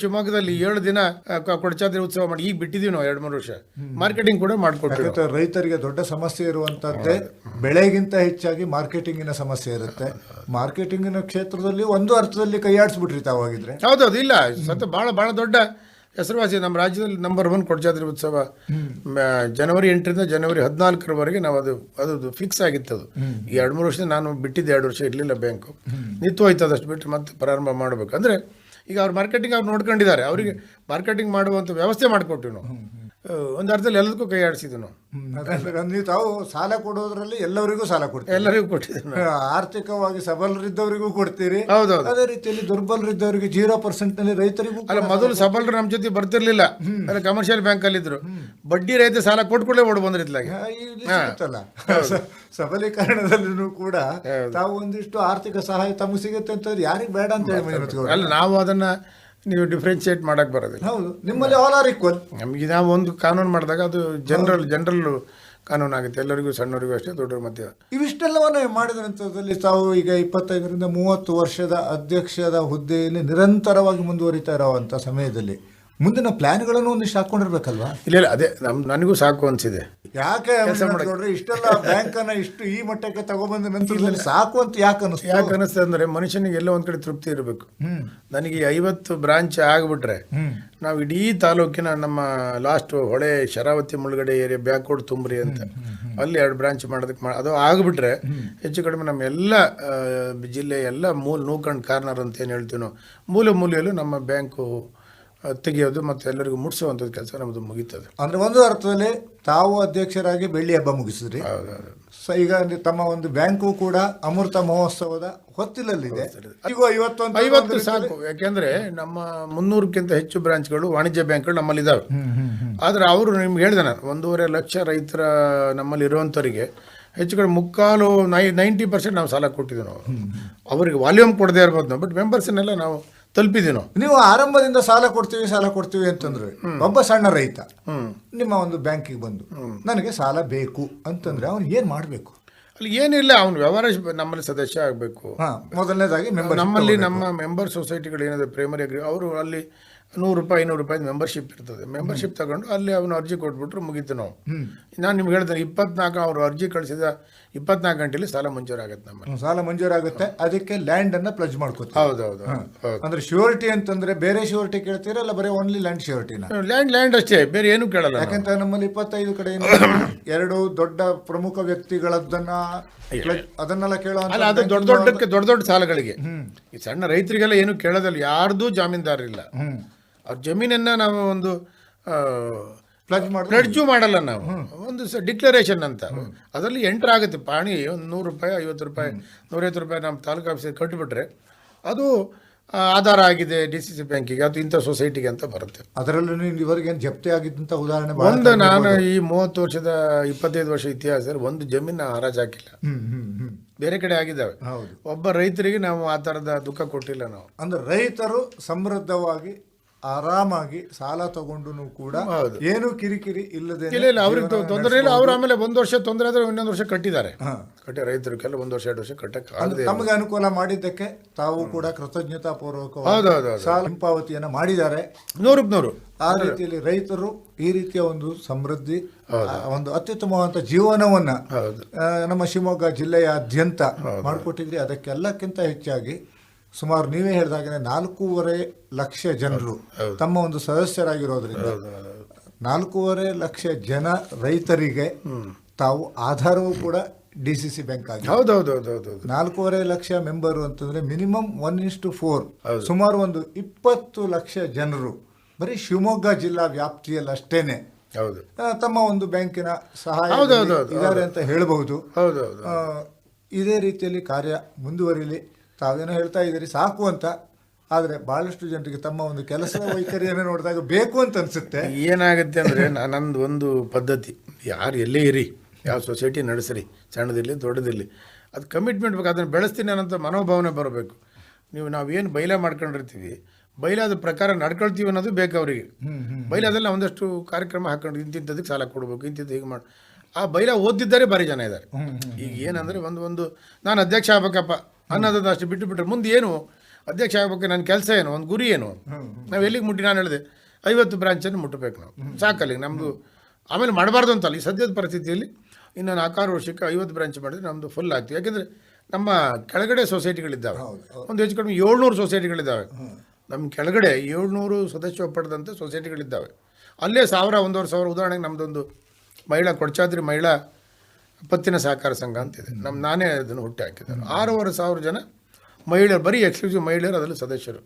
Speaker 3: ಶಿವಮೊಗ್ಗದಲ್ಲಿ ಏಳು ದಿನ ಕೊಡಚಾದ್ರಿ ಉತ್ಸವ ಮಾಡಿ. ಈಗ ಬಿಟ್ಟಿದೀವಿ ನಾವು ಎರಡು ಮೂರು ವರ್ಷ. ಮಾರ್ಕೆಟಿಂಗ್ ಕೂಡ
Speaker 2: ಯಾಕಂದ್ರೆ ರೈತರಿಗೆ ದೊಡ್ಡ ಸಮಸ್ಯೆ ಇರುವಂತದ್ದೇ ಬೆಳೆಗಿಂತ ಹೆಚ್ಚಾಗಿ ಮಾರ್ಕೆಟಿಂಗಿನ ಸಮಸ್ಯೆ ಇರುತ್ತೆ. ಮಾರ್ಕೆಟಿಂಗಿನ ಕ್ಷೇತ್ರದಲ್ಲಿ ಒಂದು ಅರ್ಥದಲ್ಲಿ ಕೈಯಾಡಿಸ್ಬಿಟ್ರಿ ತಾವಾಗಿದ್ರೆ.
Speaker 3: ಹೌದೌದು ಇಲ್ಲ. ಸತ ಬಹಳ ಬಹಳ ದೊಡ್ಡ ಹೆಸರುವಾಸಿ ನಮ್ಮ ರಾಜ್ಯದಲ್ಲಿ ನಂಬರ್ ಒನ್ ಕೊಡ್ಜಾದ್ರಿ ಉತ್ಸವ ಜನವರಿ ಎಂಟರಿಂದ ಜನವರಿ ಹದಿನಾಲ್ಕರವರೆಗೆ ನಾವು ಅದು ಅದು ಫಿಕ್ಸ್ ಆಗಿತ್ತು ಅದು ಈ ಎರಡು ಮೂರು ವರ್ಷದಿಂದ ನಾನು ಬಿಟ್ಟಿದ್ದೆ ಎರಡು ವರ್ಷ ಇರಲಿಲ್ಲ ಬ್ಯಾಂಕು ನಿಂತು ಹೋಯ್ತು ಅದಷ್ಟು ಬಿಟ್ಟು ಮತ್ತೆ ಪ್ರಾರಂಭ ಮಾಡಬೇಕು. ಅಂದರೆ ಈಗ ಅವ್ರು ಮಾರ್ಕೆಟಿಂಗ್ ಅವ್ರು ನೋಡ್ಕೊಂಡಿದ್ದಾರೆ. ಅವರಿಗೆ ಮಾರ್ಕೆಟಿಂಗ್ ಮಾಡುವಂಥ ವ್ಯವಸ್ಥೆ ಮಾಡಿಕೊಟ್ಟಿವಿ ನಾವು ಒಂದು ಅರ್ಥದಲ್ಲಿ ಎಲ್ಲದಕ್ಕೂ ಕೈ ಆಡಿಸಿದ್ವಿ ನಾವು
Speaker 2: ತಾವು ಸಾಲ ಕೊಡೋದ್ರಲ್ಲಿ ಎಲ್ಲರಿಗೂ ಸಾಲ ಕೊಡ್ತೀವಿ
Speaker 3: ಎಲ್ಲರಿಗೂ ಕೊಟ್ಟಿದ್ದೀವಿ ನಾವು.
Speaker 2: ಆರ್ಥಿಕವಾಗಿ ಸಬಲರಿದ್ದವರಿಗೂ ಕೊಡ್ತೀರಿ.
Speaker 3: ಹೌದೌದು.
Speaker 2: ಅದೇ ರೀತಿಯಲ್ಲಿ ದುರ್ಬಲರಿದ್ದವರಿಗೆ ಜೀರೋ ಪರ್ಸೆಂಟ್ನಲ್ಲಿ ರೈತರಿಗೂ
Speaker 3: ಅಲ್ಲ ಮೊದಲು ಸಬಲರು ನಮ್ಮ ಜೊತೆ ಬರ್ತಿರ್ಲಿಲ್ಲ. ಅಲ್ಲ ಕಮರ್ಷಿಯಲ್ ಬ್ಯಾಂಕಲ್ಲಿ ಇದ್ರು ಬಡ್ಡಿ ರೈತ ಸಾಲ ಕೊಟ್ಕೊಳ್ಳೆ ಓಡ್ ಬಂದ್ರು ಇತ್ಲಾಗೆ
Speaker 2: ಆ, ಇಲ್ಲಿ ಸಿಗುತ್ತಲ್ಲ. ಸ- ಸಬಲೀಕರಣದಲ್ಲೂ ಕೂಡ ತಾವು ಒಂದಿಷ್ಟು ಆರ್ಥಿಕ ಸಹಾಯ ತಮಗೆ ಸಿಗುತ್ತೆ ಅಂತ ಯಾರಿಗೆ ಬೇಡ ಅಂತ ಹೇಳಿ.
Speaker 3: ಅಲ್ಲ ನಾವು ಅದನ್ನ ನೀವು ಡಿಫ್ರೆನ್ಶಿಯೇಟ್ ಮಾಡಕ್ ಬರೋದಿಲ್ಲ.
Speaker 2: ಹೌದು ನಿಮ್ಮಲ್ಲಿ ಆಲ್ ಆರ್ ಈಕ್ವಲ್
Speaker 3: ನಮಗೆ ನಾವು ಒಂದು ಕಾನೂನು ಮಾಡಿದಾಗ ಅದು ಜನರಲ್ ಜನರಲ್ ಕಾನೂನು ಆಗುತ್ತೆ. ಎಲ್ಲರಿಗೂ ಸಣ್ಣವರಿಗೂ ಅಷ್ಟೇ ದೊಡ್ಡವ್ರ ಮಧ್ಯ.
Speaker 2: ಇವಿಷ್ಟೆಲ್ಲವನ್ನ ಮಾಡಿದ ನಂತರದಲ್ಲಿ ತಾವು ಈಗ ಇಪ್ಪತ್ತೈದರಿಂದ ಮೂವತ್ತು ವರ್ಷದ ಅಧ್ಯಕ್ಷದ ಹುದ್ದೆಯಲ್ಲಿ ನಿರಂತರವಾಗಿ ಮುಂದುವರಿತಾ ಇರೋವಂಥ ಸಮಯದಲ್ಲಿ ಮುಂದಿನ ಪ್ಲಾನ್ಗಳನ್ನು ಒಂದಿಷ್ಟು ಹಾಕೊಂಡಿರ್ಬೇಕಲ್ವಾ?
Speaker 3: ಇಲ್ಲ ಇಲ್ಲ ಅದೇ ನಮ್ ನನಗೂ ಸಾಕು ಅನ್ಸಿದೆ.
Speaker 2: ಯಾಕೆ ನೋಡ್ರಿ ಇಷ್ಟೆಲ್ಲ ಬ್ಯಾಂಕ್ ಅನ್ನ ಇಷ್ಟು ಈ ಮಟ್ಟಕ್ಕೆ ತಗೊಬಂದ ನಂತರದಲ್ಲಿ ಸಾಕು ಅಂತ ಯಾಕೆ ಅನಿಸ್ತು?
Speaker 3: ಯಾಕೆ ಅನಿಸ್ತದೆ ಅಂದ್ರೆ ಮನುಷ್ಯನಿಗೆ ಎಲ್ಲೋ ಒಂದ್ ಕಡೆ ತೃಪ್ತಿ ಇರಬೇಕು. ನನಗೆ ಐವತ್ತು ಬ್ರಾಂಚ್ ಆಗ್ಬಿಟ್ರೆ ನಾವು ಇಡೀ ತಾಲೂಕಿನ ನಮ್ಮ ಲಾಸ್ಟ್ ಹೊಳೆ ಶರಾವತಿ ಮುಳುಗಡೆ ಏರಿಯಾ ಬ್ಯಾಕ್ವರ್ಡ್ ತುಂಬ್ರಿ ಅಂತ. ಅಲ್ಲಿ ಎರಡು ಬ್ರಾಂಚ್ ಮಾಡೋದಕ್ಕೆ ಅದು ಆಗ್ಬಿಟ್ರೆ ಹೆಚ್ಚು ಕಡಿಮೆ ನಮ್ಮ ಎಲ್ಲ ಜಿಲ್ಲೆ ಎಲ್ಲ ಮೂಲ ನೂಕಂಡ್ ಕಾರ್ನರ್ ಅಂತ ಏನು ಹೇಳ್ತೀವಿ ನಾವು ಮೂಲೆ ಮೂಲೆಯಲ್ಲೂ ನಮ್ಮ ಬ್ಯಾಂಕು ತೆಗೆಯೋದು ಮತ್ತು ಎಲ್ಲರಿಗೂ ಮುಟ್ಸುವಂಥದ್ದು ಕೆಲಸ ನಮ್ಮದು ಮುಗೀತದೆ.
Speaker 2: ಅಂದ್ರೆ ಒಂದು ಅರ್ಥದಲ್ಲಿ ತಾವು ಅಧ್ಯಕ್ಷರಾಗಿ ಬೆಳ್ಳಿ ಹಬ್ಬ ಮುಗಿಸಿದ್ರಿ.
Speaker 3: ಹೌದೌದು
Speaker 2: ಸೊ ಈಗ ಅಂದ್ರೆ ತಮ್ಮ ಒಂದು ಬ್ಯಾಂಕು ಕೂಡ ಅಮೃತ ಮಹೋತ್ಸವದ ಹೊತ್ತಿಲಲ್ಲಿದೆ.
Speaker 3: ಐವತ್ತು ಸಾಕು ಯಾಕೆಂದ್ರೆ ನಮ್ಮ ಮುನ್ನೂರಕ್ಕಿಂತ ಹೆಚ್ಚು ಬ್ರಾಂಚ್ಗಳು ವಾಣಿಜ್ಯ ಬ್ಯಾಂಕ್ಗಳು ನಮ್ಮಲ್ಲಿ ಇದಾವೆ ಆದ್ರೆ ಅವರು ನಿಮ್ಗೆ ಹೇಳಿದೆ ನಾನು ಒಂದೂವರೆ ಲಕ್ಷ ರೈತರ ನಮ್ಮಲ್ಲಿ ಇರುವಂಥವರಿಗೆ ಹೆಚ್ಚು ಕಡೆ ಮುಕ್ಕಾಲು ನೈ ನೈಂಟಿ ಪರ್ಸೆಂಟ್ ನಾವು ಸಾಲ ಕೊಟ್ಟಿದ್ದೀವಿ ನಾವು. ಅವರಿಗೆ ವಾಲ್ಯೂಮ್ ಕೊಡದೇ ಇರ್ಬೋದು ನಾವು ಬಟ್ ಮೆಂಬರ್ಸನ್ನೆಲ್ಲ ನಾವು ತಲುಪಿದ್ದೀವಿ ನಾವು
Speaker 2: ನೀವು ಆರಂಭದಿಂದ ಸಾಲ ಕೊಡ್ತೀವಿ ಸಾಲ ಕೊಡ್ತೀವಿ ಅಂತಂದ್ರೆ ಒಬ್ಬ ಸಣ್ಣ ರೈತ ನಿಮ್ಮ ಒಂದು ಬ್ಯಾಂಕಿಗೆ ಬಂದು ನನಗೆ ಸಾಲ ಬೇಕು ಅಂತಂದ್ರೆ ಅವನು ಏನ್ ಮಾಡಬೇಕು?
Speaker 3: ಅಲ್ಲಿ ಏನಿಲ್ಲ ಅವ್ನು ವ್ಯವಹಾರ ನಮ್ಮಲ್ಲಿ ಸದಸ್ಯ ಆಗಬೇಕು.
Speaker 2: ಮೊದಲನೇದಾಗಿ ಮೆಂಬರ್
Speaker 3: ನಮ್ಮಲ್ಲಿ ನಮ್ಮ ಮೆಂಬರ್ ಸೊಸೈಟಿಗಳು ಏನಿದೆ ಪ್ರೈಮರಿ ಅಗ್ರಿ ಅವರು ಅಲ್ಲಿ ನೂರು ರೂಪಾಯಿ ಐನೂರು ರೂಪಾಯಿ ಮೆಂಬರ್ಶಿಪ್ ಇರ್ತದೆ. ಮೆಂಬರ್ಶಿಪ್ ತಗೊಂಡು ಅಲ್ಲಿ ಅವನು ಅರ್ಜಿ ಕೊಟ್ಬಿಟ್ರು ಮುಗೀತು ನಾವು. ನಾನು ನಿಮ್ಗೆ ಹೇಳ್ತೇನೆ ಇಪ್ಪತ್ನಾಲ್ಕು ಅವರು ಅರ್ಜಿ ಕಳಿಸಿದ ಇಪ್ಪತ್ನಾಲ್ಕು ಗಂಟೆಲಿ ಸಾಲ ಮಂಜೂರಾಗುತ್ತೆ ನಮ್ಮ
Speaker 2: ಸಾಲ ಮಂಜೂರಾಗುತ್ತೆ. ಅದಕ್ಕೆ ಲ್ಯಾಂಡ್ ಅನ್ನ ಪ್ಲಜ್ ಮಾಡ್ಕೋತೀವಿ.
Speaker 3: ಹೌದೌದು ಹೌದು.
Speaker 2: ಅಂದ್ರೆ ಶ್ಯೂರಿಟಿ ಅಂತಂದ್ರೆ ಬೇರೆ ಶ್ಯೂರಿಟಿ ಕೇಳ್ತೀರಾ ಅಲ್ಲ ಬರೀ ಓನ್ಲಿ ಲ್ಯಾಂಡ್ ಶ್ಯೂರಿಟಿನ
Speaker 3: ಲ್ಯಾಂಡ್ ಲ್ಯಾಂಡ್ ಅಷ್ಟೇ ಬೇರೆ ಏನು ಕೇಳಲ್ಲ.
Speaker 2: ಯಾಕಂತ ನಮ್ಮಲ್ಲಿ ಇಪ್ಪತ್ತೈದು ಕಡೆ ಎರಡು ದೊಡ್ಡ ಪ್ರಮುಖ ವ್ಯಕ್ತಿಗಳದ್ದನ್ನ ಅದನ್ನೆಲ್ಲ
Speaker 3: ಕೇಳೋ ಅದು ದೊಡ್ಡ ದೊಡ್ಡಕ್ಕೆ ದೊಡ್ಡ ದೊಡ್ಡ ಸಾಲಗಳಿಗೆ. ಈ ಸಣ್ಣ ರೈತರಿಗೆಲ್ಲ ಏನು ಕೇಳೋದಲ್ಲ ಯಾರ್ದು ಜಾಮೀನ್ದಾರಿಲ್ಲ. ಅವ್ರ ಜಮೀನನ್ನು ನಾವು ಒಂದು
Speaker 2: ಪ್ಲಜ್ ಮಾಡಿ
Speaker 3: ಪ್ಲಡ್ಜು ಮಾಡಲ್ಲ ನಾವು. ಒಂದು ಡಿಕ್ಲರೇಷನ್ ಅಂತ. ಅದರಲ್ಲಿ ಎಂಟರ್ ಆಗುತ್ತೆ ಪಾಣಿ ಒಂದು ನೂರು ರೂಪಾಯಿ ಐವತ್ತು ರೂಪಾಯಿ ನೂರೈವತ್ತು ರೂಪಾಯಿ ನಮ್ಮ ತಾಲೂಕು ಆಫೀಸಿಗೆ ಕಟ್ಟಿಬಿಟ್ರೆ ಅದು ಆಧಾರ ಆಗಿದೆ ಡಿ ಸಿ ಸಿ ಬ್ಯಾಂಕಿಗೆ ಅದು ಇಂಥ ಸೊಸೈಟಿಗೆ ಅಂತ ಬರುತ್ತೆ.
Speaker 2: ಅದರಲ್ಲೂ ನೀವು ಏನು ಜಪ್ತಿ ಆಗಿದ್ದಂಥ ಉದಾಹರಣೆ
Speaker 3: ಒಂದು ನಾನು ಈ ಮೂವತ್ತು ವರ್ಷದ ಇಪ್ಪತ್ತೈದು ವರ್ಷ ಇತಿಹಾಸದಲ್ಲಿ ಒಂದು ಜಮೀನ ಹರಾಜು ಹಾಕಿಲ್ಲ. ಬೇರೆ ಕಡೆ ಆಗಿದ್ದಾವೆ.
Speaker 2: ಹೌದು.
Speaker 3: ಒಬ್ಬ ರೈತರಿಗೆ ನಾವು ಆ ಥರದ ದುಃಖ ಕೊಟ್ಟಿಲ್ಲ ನಾವು.
Speaker 2: ಅಂದ್ರೆ ರೈತರು ಸಮೃದ್ಧವಾಗಿ ಆರಾಮಾಗಿ ಸಾಲ ತಗೊಂಡು ಕೂಡ ಏನು ಕಿರಿಕಿರಿ ಇಲ್ಲದೆ
Speaker 3: ಇಲ್ಲ ಇಲ್ಲ ಅವ್ರಿಗೆ ತೊಂದರೆ ಇಲ್ಲ. ಅವ್ರು ಆಮೇಲೆ ಒಂದು ವರ್ಷ ತೊಂದರೆ ಆದ್ರೆ ಇನ್ನೊಂದು ವರ್ಷ ಕಟ್ಟಿದ್ದಾರೆ. ಕಟ್ಟಿ ರೈತರು ಕೆಲವು ಒಂದು ವರ್ಷ ಎರಡು ವರ್ಷ ಕಟ್ಟಕ್ಕೆ
Speaker 2: ತಮಗೆ ಅನುಕೂಲ ಮಾಡಿದ್ದಕ್ಕೆ ತಾವು ಕೂಡ ಕೃತಜ್ಞತಾ ಪೂರ್ವಕ ಸಾಲ ಹಿಂಪಾವತಿಯನ್ನ ಮಾಡಿದ್ದಾರೆ.
Speaker 3: ನೂರಕ್ಕೆ ನೂರು.
Speaker 2: ಆ ರೀತಿಯಲ್ಲಿ ರೈತರು ಈ ರೀತಿಯ ಒಂದು ಸಮೃದ್ಧಿ ಒಂದು ಅತ್ಯುತ್ತಮವಾದಂತಹ ಜೀವನವನ್ನ ನಮ್ಮ ಶಿವಮೊಗ್ಗ ಜಿಲ್ಲೆಯಾದ್ಯಂತ ಮಾಡಿಕೊಟ್ಟಿದ್ರಿ ಅದಕ್ಕೆಲ್ಲಕ್ಕಿಂತ ಹೆಚ್ಚಾಗಿ ಸುಮಾರು ನೀವೇ ಹೇಳಿದಾಗೆ ನಾಲ್ಕೂವರೆ ಲಕ್ಷ ಜನರು ತಮ್ಮ ಒಂದು ಸದಸ್ಯರಾಗಿರೋದ್ರಿಂದ ನಾಲ್ಕೂವರೆ ಲಕ್ಷ ಜನ ರೈತರಿಗೆ ತಾವು ಆಧಾರವೂ ಕೂಡ ಡಿ ಸಿ ಸಿ ಬ್ಯಾಂಕ್ ಆಗಿದೆ.
Speaker 3: ಹೌದು ಹೌದು ಹೌದು ಹೌದು ಹೌದು.
Speaker 2: ನಾಲ್ಕೂವರೆ ಲಕ್ಷ ಮೆಂಬರು ಅಂತಂದ್ರೆ minimum one is to four. ಸುಮಾರು ಒಂದು ಇಪ್ಪತ್ತು ಲಕ್ಷ ಜನರು. ಬರೀ ಶಿವಮೊಗ್ಗ ಜಿಲ್ಲಾ ವ್ಯಾಪ್ತಿಯಲ್ಲಿ ಅಷ್ಟೇನೆ
Speaker 3: ಹೌದು
Speaker 2: ತಮ್ಮ ಒಂದು ಬ್ಯಾಂಕಿನ ಸಹಾಯ ಇದ್ದಾರೆ ಅಂತ ಹೇಳಬಹುದು. ಇದೇ ರೀತಿಯಲ್ಲಿ ಕಾರ್ಯ ಮುಂದುವರಿಲಿ. ತಾವೇನೋ ಹೇಳ್ತಾ ಇದ್ದೀರಿ ಸಾಕು ಅಂತ. ಆದರೆ ಬಹಳಷ್ಟು ಜನರಿಗೆ ತಮ್ಮ ಒಂದು ಕೆಲಸ ವೈಖರಿಯನ್ನು ನೋಡಿದಾಗ ಬೇಕು ಅಂತ ಅನ್ಸುತ್ತೆ.
Speaker 3: ಏನಾಗುತ್ತೆ ಅಂದರೆ ನಂದು ಒಂದು ಪದ್ಧತಿ. ಯಾರು ಎಲ್ಲೇ ಇರಿ ಯಾವ ಸೊಸೈಟಿ ನಡೆಸ್ರಿ ಸಣ್ಣದಿರಲಿ ದೊಡ್ಡದಿರಲಿ ಅದು ಕಮಿಟ್ಮೆಂಟ್ ಬೇಕು ಅದನ್ನು ಬೆಳೆಸ್ತೀನಿ ಅನ್ನೋಂಥ ಮನೋಭಾವನೆ ಬರಬೇಕು. ನೀವು ನಾವೇನು ಬೈಲ ಮಾಡ್ಕೊಂಡಿರ್ತೀವಿ ಬೈಲಾದ ಪ್ರಕಾರ ನಡ್ಕೊಳ್ತೀವಿ ಅನ್ನೋದು ಬೇಕು ಅವರಿಗೆ. ಬೈಲಾದಲ್ಲಿ ಒಂದಷ್ಟು ಕಾರ್ಯಕ್ರಮ ಹಾಕೊಂಡು ಇಂತಿಂಥದಕ್ಕೆ ಸಾಲ ಕೊಡಬೇಕು ಇಂತಿಂತ ಹೀಗೆ ಮಾಡಿ ಆ ಬೈಲ ಓದಿದ್ದಾರೆ ಭಾರಿ ಜನ ಇದ್ದಾರೆ. ಈಗ ಏನಂದರೆ ಒಂದು ಒಂದು ನಾನು ಅಧ್ಯಕ್ಷ ಆಗ್ಬೇಕಪ್ಪ. ಅನ್ನೋದನ್ನು ಅಷ್ಟು ಬಿಟ್ಟು ಬಿಟ್ಟರೆ ಮುಂದೆ ಏನು? ಅಧ್ಯಕ್ಷ ಆಗಬೇಕು ನನ್ನ ಕೆಲಸ ಏನು? ಒಂದು ಗುರಿ ಏನು? ನಾವು ಎಲ್ಲಿಗೆ ಮುಟ್ಟಿ? ನಾನು ಹೇಳಿದೆ ಐವತ್ತು ಬ್ರಾಂಚನ್ನು ಮುಟ್ಟಬೇಕು ನಾವು. ಸಾಕಲ್ಲಿ ನಮ್ಮದು ಆಮೇಲೆ ಮಾಡಬಾರ್ದು ಅಂತಲ್ಲ ಈ ಸದ್ಯದ ಪರಿಸ್ಥಿತಿಯಲ್ಲಿ. ಇನ್ನೊಂದು ನಾಲ್ಕಾರು ವರ್ಷಕ್ಕೆ ಐವತ್ತು ಬ್ರಾಂಚ್ ಮಾಡಿದ್ರೆ ನಮ್ಮದು ಫುಲ್ ಆಗ್ತೀವಿ ಯಾಕೆಂದರೆ ನಮ್ಮ ಕೆಳಗಡೆ ಸೊಸೈಟಿಗಳಿದ್ದಾವೆ ಒಂದು ಹೆಚ್ಚು ಕಡಿಮೆ ಏಳ್ನೂರು ಸೊಸೈಟಿಗಳಿದ್ದಾವೆ ನಮ್ಮ ಕೆಳಗಡೆ ಏಳ್ನೂರು ಸದಸ್ಯ ಪಡೆದಂಥ ಸೊಸೈಟಿಗಳಿದ್ದಾವೆ ಅಲ್ಲೇ ಸಾವಿರ ಒಂದೂವರೆ ಸಾವಿರ ಉದಾಹರಣೆಗೆ ನಮ್ಮದೊಂದು ಮಹಿಳಾ ಕೊಡಚಾದ್ರಿ ಮಹಿಳಾ ಪತ್ತಿನ ಸಹಕಾರ ಸಂಘ ಅಂತಿದೆ. ನಮ್ಮ ನಾನೇ ಅದನ್ನು ಹುಟ್ಟಿ ಹಾಕಿದ್ದಾರೆ. ಆರೂವರೆ ಸಾವಿರ ಜನ ಮಹಿಳೆಯರು ಬರೀ ಎಕ್ಸ್ಕ್ಲೂಸಿವ್ ಮಹಿಳೆಯರು ಅದರಲ್ಲಿ ಸದಸ್ಯರು.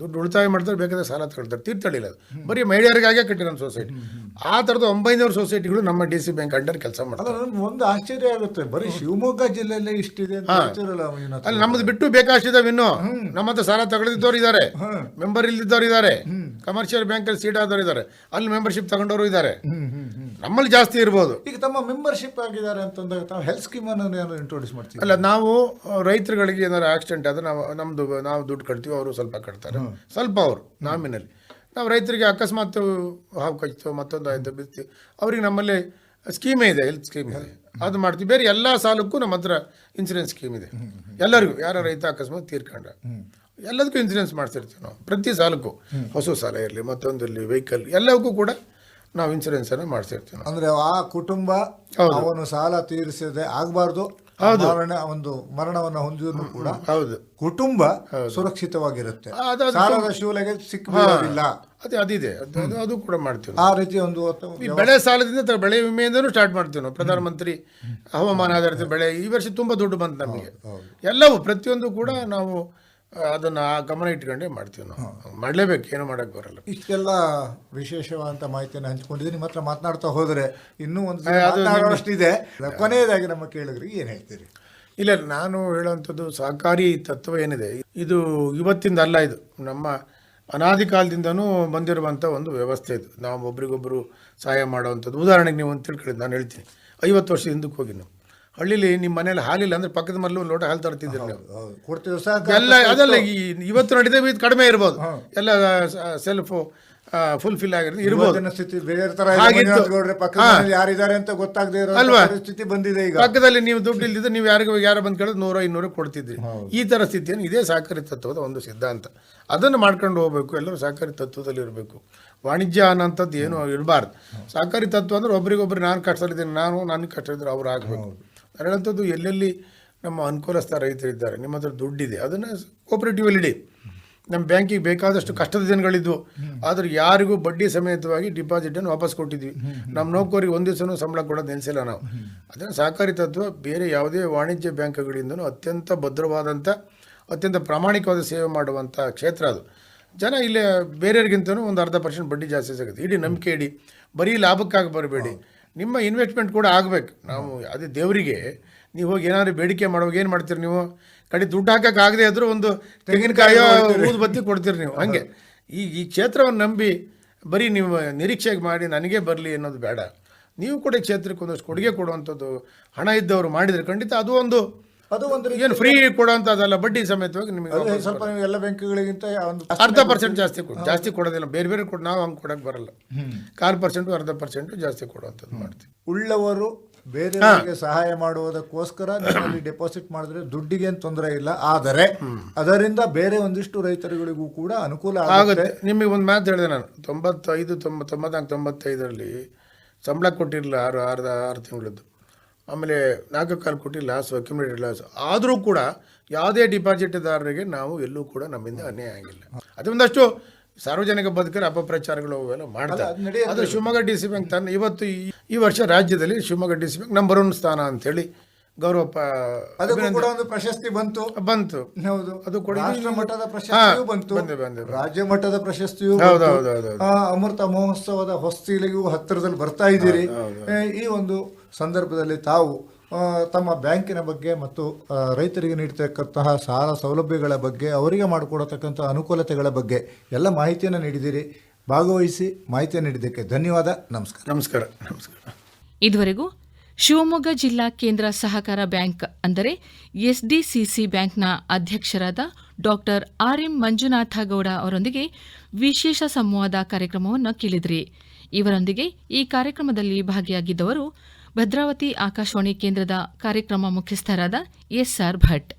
Speaker 3: ದುಡ್ಡು ಉಳಿತಾಯ ಮಾಡ್ತಾರೆ ಬೇಕಾದ್ರೆ ಸಾಲ ತಗೊಳ್ತಾರೆ. ತೀರ್ಥಳಿಲ್ಲ ಅದು. ಬರೀ ಮಹಿಳೆಯರಿಗಾಗೆ ಕಟ್ಟಿರೋ ಸೊಸೈಟಿ ಆ ಥರದ ಒಂಬೈನೂರು ಸೊಸೈಟಿಗಳು ನಮ್ಮ ಡಿ ಸಿ ಬ್ಯಾಂಕ್ ಅಂಡರ್ ಕೆಲಸ ಮಾಡ್ತಾರೆ.
Speaker 2: ಒಂದು ಆಶ್ಚರ್ಯ ಆಗುತ್ತೆ. ಬರೀ ಶಿವಮೊಗ್ಗ ಜಿಲ್ಲೆಯಲ್ಲೇ ಇಷ್ಟಿದೆ.
Speaker 3: ಅಲ್ಲಿ ನಮ್ಮದು ಬಿಟ್ಟು ಬೇಕಾಷ್ಟಿದಾವೆ ಇನ್ನು. ನಮ್ಮ ಹತ್ರ ಸಾಲ ತಗೊಳ್ದಿದ್ದವ್ರು ಇದ್ದಾರೆ ಮೆಂಬರ್ ಇಲ್ದಿದ್ದವ್ರು ಇದ್ದಾರೆ ಕಮರ್ಷಿಯಲ್ ಬ್ಯಾಂಕಲ್ಲಿ ಸೀಟ್ ಆದವ್ರು ಇದ್ದಾರೆ ಅಲ್ಲಿ ಮೆಂಬರ್ಶಿಪ್ ತಗೊಂಡವರು ಇದ್ದಾರೆ ನಮ್ಮಲ್ಲಿ ಜಾಸ್ತಿ ಇರ್ಬೋದು.
Speaker 2: ಈಗ ತಮ್ಮ ಮೆಂಬರ್ಶಿಪ್ ಆಗಿದ್ದಾರೆ ಅಂತಂದಾಗ ತಾವು ಹೆಲ್ತ್ ಸ್ಕೀಮ್ ಅನ್ನು ಇಂಟ್ರೊಡ್ಯೂಸ್ ಮಾಡ್ತೀವಿ
Speaker 3: ಅಲ್ಲ ನಾವು ರೈತರುಗಳಿಗೆ ಏನಾದ್ರು ಆಕ್ಸಿಡೆಂಟ್ ಆದರೆ ನಾವು ನಮ್ಮದು ನಾವು ದುಡ್ಡು ಕಟ್ತೀವಿ ಅವರು ಸ್ವಲ್ಪ ಕಟ್ತಾರೆ. ಸ್ವಲ್ಪ ಅವರು ನಾಮಿನಲ್ಲಿ ನಾವು ರೈತರಿಗೆ ಅಕಸ್ಮಾತ್ ಹಾವು ಕಚ್ತೀವೋ ಮತ್ತೊಂದು ಆಯ್ತು ಬಿತ್ತಿ ಅವ್ರಿಗೆ ನಮ್ಮಲ್ಲಿ ಸ್ಕೀಮೇ ಇದೆ ಹೆಲ್ತ್ ಸ್ಕೀಮ್ ಇದೆ. ಅದು ಮಾಡ್ತೀವಿ. ಬೇರೆ ಎಲ್ಲ ಸಾಲಕ್ಕೂ ನಮ್ಮ ಹತ್ರ ಇನ್ಸೂರೆನ್ಸ್ ಸ್ಕೀಮ್ ಇದೆ. ಎಲ್ಲರಿಗೂ ಯಾರೋ ರೈತ ಅಕಸ್ಮಾತ್ ತೀರ್ಕೊಂಡ್ರೆ ಎಲ್ಲದಕ್ಕೂ ಇನ್ಸೂರೆನ್ಸ್ ಮಾಡ್ತಿರ್ತೀವಿ ನಾವು. ಪ್ರತಿ ಸಾಲಕ್ಕೂ. ಹೊಸ ಸಾಲ ಇರಲಿ ಮತ್ತೊಂದು ಇರಲಿ ವೆಹಿಕಲ್ ಎಲ್ಲವಕ್ಕೂ ಕೂಡ ನಾವು ಇನ್ಸೂರೆನ್ಸನ್ನು ಮಾಡಿಸಿರ್ತೀವಿ ಅಂದರೆ
Speaker 2: ಅಂದ್ರೆ ಆ ಕುಟುಂಬ ಅವನು ಸಾಲ ತೀರಿಸದೆ ಆಗಬಾರ್ದು. ಮರಣ ಒಂದು ಮರಣವನ್ನು ಹೊಂದಿದ್ರು ಕೂಡ
Speaker 3: ಹೌದು.
Speaker 2: ಕುಟುಂಬ ಸುರಕ್ಷಿತವಾಗಿರುತ್ತೆ. ಸಾಲದ ಸಿಕ್ಕಬೀಳೋದಿಲ್ಲ
Speaker 3: ಅದೇ ಅದಿದೆ. ಅದು ಕೂಡ ಮಾಡ್ತೀವಿ
Speaker 2: ಆ ರೀತಿ ಒಂದು
Speaker 3: ಈ ಬೆಳೆ ಸಾಲದಿಂದ ಬೆಳೆ ವಿಮೆಯಿಂದನೂ ಸ್ಟಾರ್ಟ್ ಮಾಡ್ತೀವಿ ನಾವು. ಪ್ರಧಾನಮಂತ್ರಿ ಹವಾಮಾನ ಆಧಾರಿತ ಬೆಳೆ ಈ ವರ್ಷ ತುಂಬ ದುಡ್ಡು ಬಂತು ನಮಗೆ. ಎಲ್ಲವೂ ಪ್ರತಿಯೊಂದು ಕೂಡ ನಾವು ಅದನ್ನ ಆ ಗಮನ ಇಟ್ಕೊಂಡೇ ಮಾಡ್ತೀವಿ ನಾವು. ಮಾಡಲೇಬೇಕು ಏನು ಮಾಡಕ್ ಬರಲ್ಲ.
Speaker 2: ಇಷ್ಟೆಲ್ಲ ವಿಶೇಷವಾದಂಥ ಮಾಹಿತಿಯನ್ನು ಹಂಚ್ಕೊಂಡಿದ್ದೀನಿ ನಿಮ್ಮ ಹತ್ರ ಮಾತನಾಡ್ತಾ ಹೋದರೆ ಇನ್ನೂ ಒಂದು ಇದೆ ಕೊನೆಯದಾಗಿ ನಮ್ಮ ಕೇಳಿದ್ರಿಗೆ ಏನು ಹೇಳ್ತೀರಿ?
Speaker 3: ಇಲ್ಲ ನಾನು ಹೇಳುವಂಥದ್ದು ಸಹಕಾರಿ ತತ್ವ ಏನಿದೆ? ಇದು ಇವತ್ತಿಂದ ಅಲ್ಲ ಇದು. ನಮ್ಮ ಅನಾದಿ ಕಾಲದಿಂದನೂ ಬಂದಿರುವಂಥ ಒಂದು ವ್ಯವಸ್ಥೆ ಇದು. ನಾವು ಒಬ್ರಿಗೊಬ್ಬರು ಸಹಾಯ ಮಾಡುವಂಥದ್ದು ಉದಾಹರಣೆಗೆ ನೀವು ಒಂದು ತಿಳ್ಕೊಳ್ಳಿ ನಾನು ಹೇಳ್ತೀನಿ. ಐವತ್ತು ವರ್ಷ ಹಿಂದಕ್ಕೆ ಹೋಗಿ ನಾವು ಹಳ್ಳಿಲಿ ನಿಮ್ಮ ಮನೇಲಿ ಹಾಲಿಲ್ಲ ಅಂದ್ರೆ ಪಕ್ಕದ ಮನೇಲಿ ಒಂದು ಲೋಟ ಹಾಲು ತರ್ತಿದ್ದೀರಿ ನೀವು.
Speaker 2: ಹೌದು. ಕೊಡ್ತೀವಿ ಸಹ
Speaker 3: ಎಲ್ಲ ಅದಲ್ಲ ಈ ಇವತ್ತು ನಡೀತಾ ಇದು ಕಡಿಮೆ ಇರ್ಬೋದು. ಎಲ್ಲ ಸೆಲ್ಫ್ ಫುಲ್ಫಿಲ್ ಆಗಿರೋದು ಇರ್ಬೋದು.
Speaker 2: ಸ್ಥಿತಿ ಬೇರೆ ತರ ಇದೆ.
Speaker 3: ಹಾಗಿತ್ತು.
Speaker 2: ಪಕ್ಕದ
Speaker 3: ಹಾ.
Speaker 2: ಮನೇಲಿ ಯಾರಿದ್ದಾರೆ ಅಂತ ಗೊತ್ತಾಗದೇ ಇರೋ
Speaker 3: ಅಲ್ವಾ?
Speaker 2: ಸ್ಥಿತಿ ಬಂದಿದೆ ಈಗ.
Speaker 3: ಪಕ್ಕದಲ್ಲಿ ನೀವು ದುಡ್ಡು ಇಲ್ದಿದ್ರೆ ನೀವು ಯಾರಿಗೂ ಯಾರು ಬಂದು ಕೇಳಿದ್ರೆ ನೂರ ಇನ್ನೂರು ಕೊಡ್ತಿದ್ರಿ. ಈ ತರ ಸ್ಥಿತಿಯನ್ನು ಇದೇ ಸಹಕಾರಿ ತತ್ವದ ಒಂದು ಸಿದ್ಧಾಂತ. ಅದನ್ನು ಮಾಡ್ಕೊಂಡು ಹೋಗ್ಬೇಕು. ಎಲ್ಲರೂ ಸಹಕಾರಿ ತತ್ವದಲ್ಲಿ ಇರಬೇಕು. ವಾಣಿಜ್ಯ ಅನ್ನೋಂಥದ್ದು ಏನು ಇರಬಾರ್ದು. ಸಹಕಾರಿ ತತ್ವ ಅಂದ್ರೆ ಒಬ್ರಿಗೊಬ್ರು ನಾನು ಕಷ್ಟದಲ್ಲಿದ್ದೀನಿ ನಾನು ನನಗೆ ಕಷ್ಟ ಇದ್ರೆ ಅವ್ರು ಆಗಬೇಕು. ಹೇಳೋಂಥದ್ದು ಎಲ್ಲೆಲ್ಲಿ ನಮ್ಮ ಅನುಕೂಲಸ್ಥ ರೈತರಿದ್ದಾರೆ, ನಿಮ್ಮ ಹತ್ರ ದುಡ್ಡಿದೆ, ಅದನ್ನು ಕೋಪರೇಟಿವಲ್ಲಿ ಇಡಿ. ನಮ್ಮ ಬ್ಯಾಂಕಿಗೆ ಬೇಕಾದಷ್ಟು ಕಷ್ಟದ ದಿನಗಳಿದ್ವು. ಆದರೂ ಯಾರಿಗೂ ಬಡ್ಡಿ ಸಮೇತವಾಗಿ ಡಿಪಾಸಿಟನ್ನು ವಾಪಸ್ ಕೊಟ್ಟಿದ್ವಿ. ನಮ್ಮ ನೌಕರಿಗೆ ಒಂದು ದಿವಸನೂ ಸಂಬಳ ಕೊಡೋದು ನೆನೆಸಿಲ್ಲ ನಾವು. ಅದನ್ನು ಸಹಕಾರಿ ತತ್ವ ಬೇರೆ ಯಾವುದೇ ವಾಣಿಜ್ಯ ಬ್ಯಾಂಕ್ಗಳಿಂದಲೂ ಅತ್ಯಂತ ಭದ್ರವಾದಂಥ ಅತ್ಯಂತ ಪ್ರಾಮಾಣಿಕವಾದ ಸೇವೆ ಮಾಡುವಂಥ ಕ್ಷೇತ್ರ ಅದು. ಜನ ಇಲ್ಲಿ ಬೇರೆಯವ್ರಿಗಿಂತ ಒಂದು ಅರ್ಧ ಪರ್ಸೆಂಟ್ ಬಡ್ಡಿ ಜಾಸ್ತಿ ಸಿಗುತ್ತೆ. ಇಡೀ, ನಂಬಿಕೆ ಇಡಿ. ಬರೀ ಲಾಭಕ್ಕಾಗಿ ಬರಬೇಡಿ. ನಿಮ್ಮ ಇನ್ವೆಸ್ಟ್ಮೆಂಟ್ ಕೂಡ ಆಗಬೇಕು. ನಾವು ಅದೇ ದೇವರಿಗೆ ನೀವು ಹೋಗಿ ಏನಾದ್ರು ಬೇಡಿಕೆ ಮಾಡುವಾಗ ಏನು ಮಾಡ್ತೀರಿ ನೀವು? ಕಡೆ ದುಡ್ಡು ಹಾಕಕ್ಕೆ ಆಗದೆ ಇದ್ರೂ ಒಂದು ತೆಂಗಿನಕಾಯೋ ಊದು ಬತ್ತಿ ಕೊಡ್ತೀರಿ ನೀವು. ಹಾಗೆ. ಈ ಈ ಕ್ಷೇತ್ರವನ್ನು ನಂಬಿ ಬರೀ ನೀವು ನಿರೀಕ್ಷೆಗೆ ಮಾಡಿ ನನಗೆ ಬರಲಿ ಅನ್ನೋದು ಬೇಡ. ನೀವು ಕೂಡ ಕ್ಷೇತ್ರಕ್ಕೆ ಒಂದಷ್ಟು ಕೊಡುಗೆ ಕೊಡುವಂಥದ್ದು ಹಣ ಇದ್ದವರು ಮಾಡಿದರೆ ಖಂಡಿತ ಅದು ಒಂದು
Speaker 2: ಅದು ಒಂದು
Speaker 3: ಏನು ಫ್ರೀ ಕೊಡುವಂಥದ್ದಲ್ಲ ಬಡ್ಡಿ ಸಮೇತವಾಗಿ ನಿಮಗೆ
Speaker 2: ಸ್ವಲ್ಪ ನೀವು ಎಲ್ಲ ಬ್ಯಾಂಕ್ಗಳಿಗಿಂತ ಒಂದು
Speaker 3: ಅರ್ಧ ಪರ್ಸೆಂಟ್ ಜಾಸ್ತಿ ಕೊಡು ಜಾಸ್ತಿ ಕೊಡೋದಿಲ್ಲ ಬೇರೆ ಬೇರೆ ಕೊಟ್ಟು ನಾವು ಹಂಗೆ ಕೊಡಕ್ಕೆ ಬರಲ್ಲ. ಕಾಲು ಪರ್ಸೆಂಟು ಅರ್ಧ ಪರ್ಸೆಂಟು ಜಾಸ್ತಿ ಕೊಡುವಂಥದ್ದು ಮಾಡ್ತೀವಿ.
Speaker 2: ಉಳ್ಳವರು ಬೇರೆಯವರಿಗೆ ಸಹಾಯ ಮಾಡುವುದಕ್ಕೋಸ್ಕರ ನಿಮ್ಮಲ್ಲಿ ಡೆಪಾಸಿಟ್ ಮಾಡಿದ್ರೆ ದುಡ್ಡಿಗೆ ಏನು ತೊಂದರೆ ಇಲ್ಲ ಆದರೆ ಅದರಿಂದ ಬೇರೆ ಒಂದಿಷ್ಟು ರೈತರುಗಳಿಗೂ ಕೂಡ ಅನುಕೂಲ ಆಗುತ್ತೆ.
Speaker 3: ನಿಮಗೆ ಒಂದು ಮ್ಯಾಥ್ ಹೇಳಿದೆ ನಾನು. ತೊಂಬತ್ತೈದು ತೊಂಬ ತೊಂಬತ್ನಾಲ್ಕು ತೊಂಬತ್ತೈದರಲ್ಲಿ ಸಂಬಳ ಕೊಟ್ಟಿರಲಿಲ್ಲ ಆರು ಆರು ಆರು ತಿಂಗಳದ್ದು. ಆಮೇಲೆ ನಾಲ್ಕು ಕಾಲು ಕೋಟಿ ಲಾಸ್ ಅಕ್ಯುಮಿಲೇಟೆಡ್ ಲಾಸ್ ಆದರೂ ಕೂಡ ಯಾವುದೇ ಡಿಪಾಸಿಟ್ದಾರರಿಗೆ ನಾವು ಎಲ್ಲೂ ಕೂಡ ನಮ್ಮಿಂದ ಅನ್ಯಾಯ ಆಗಿಲ್ಲ. ಅದು ಒಂದಷ್ಟು ಸಾರ್ವಜನಿಕ ಬದುಕರ ಅಪಪ್ರಚಾರಗಳು ಅವೆಲ್ಲ ಮಾಡ್ತಾರೆ.
Speaker 2: ಅದು
Speaker 3: ಶಿವಮೊಗ್ಗ ಡಿ ಸಿ ಬ್ಯಾಂಕ್ ತನ್ನ ಇವತ್ತು ಈ- ವರ್ಷ ರಾಜ್ಯದಲ್ಲಿ Shivamogga D C bank number one ಸ್ಥಾನ ಅಂತೇಳಿ ಗೌರವ
Speaker 2: ಒಂದು ಪ್ರಶಸ್ತಿ ಬಂತು.
Speaker 3: ಬಂತು.
Speaker 2: ಹೌದು.
Speaker 3: ಅದು ಕೂಡ
Speaker 2: ರಾಷ್ಟ್ರ ಮಟ್ಟದ ಪ್ರಶಸ್ತಿಯೂ ಬಂತು. ರಾಜ್ಯ ಮಟ್ಟದ ಪ್ರಶಸ್ತಿಯೂ ಅಮೃತ ಮಹೋತ್ಸವದ ಹೊಸ್ತಿಲಿಗೂ ಹತ್ತಿರದಲ್ಲಿ ಬರ್ತಾ ಇದ್ದೀರಿ. ಈ ಒಂದು ಸಂದರ್ಭದಲ್ಲಿ ತಾವು ತಮ್ಮ ಬ್ಯಾಂಕಿನ ಬಗ್ಗೆ ಮತ್ತು ರೈತರಿಗೆ ನೀಡತಕ್ಕಂತಹ ಸಾಲ ಸೌಲಭ್ಯಗಳ ಬಗ್ಗೆ ಅವರಿಗೆ ಮಾಡಿಕೊಡತಕ್ಕಂಥ ಅನುಕೂಲತೆಗಳ ಬಗ್ಗೆ ಎಲ್ಲ ಮಾಹಿತಿಯನ್ನು ನೀಡಿದ್ದೀರಿ. ಭಾಗವಹಿಸಿ ಮಾಹಿತಿ ನೀಡಿದ್ದಕ್ಕೆ ಧನ್ಯವಾದ. ನಮಸ್ಕಾರ.
Speaker 3: ನಮಸ್ಕಾರ. ನಮಸ್ಕಾರ.
Speaker 1: ಇದುವರೆಗೂ ಶಿವಮೊಗ್ಗ ಜಿಲ್ಲಾ ಕೇಂದ್ರ ಸಹಕಾರ ಬ್ಯಾಂಕ್ ಅಂದರೆ ಎಸ್ಡಿಸಿಸಿ ಬ್ಯಾಂಕ್ನ ಅಧ್ಯಕ್ಷರಾದ doctor R M Manjunatha Gowda ಅವರೊಂದಿಗೆ ವಿಶೇಷ ಸಂವಾದ ಕಾರ್ಯಕ್ರಮವನ್ನು ಕೇಳಿದ್ರಿ. ಇವರೊಂದಿಗೆ ಈ ಕಾರ್ಯಕ್ರಮದಲ್ಲಿ ಭಾಗಿಯಾಗಿದ್ದವರು ಭದ್ರಾವತಿ ಆಕಾಶವಾಣಿ ಕೇಂದ್ರದ ಕಾರ್ಯಕ್ರಮ ಮುಖ್ಯಸ್ಥರಾದ ಎಸ್ಆರ್ ಭಟ್.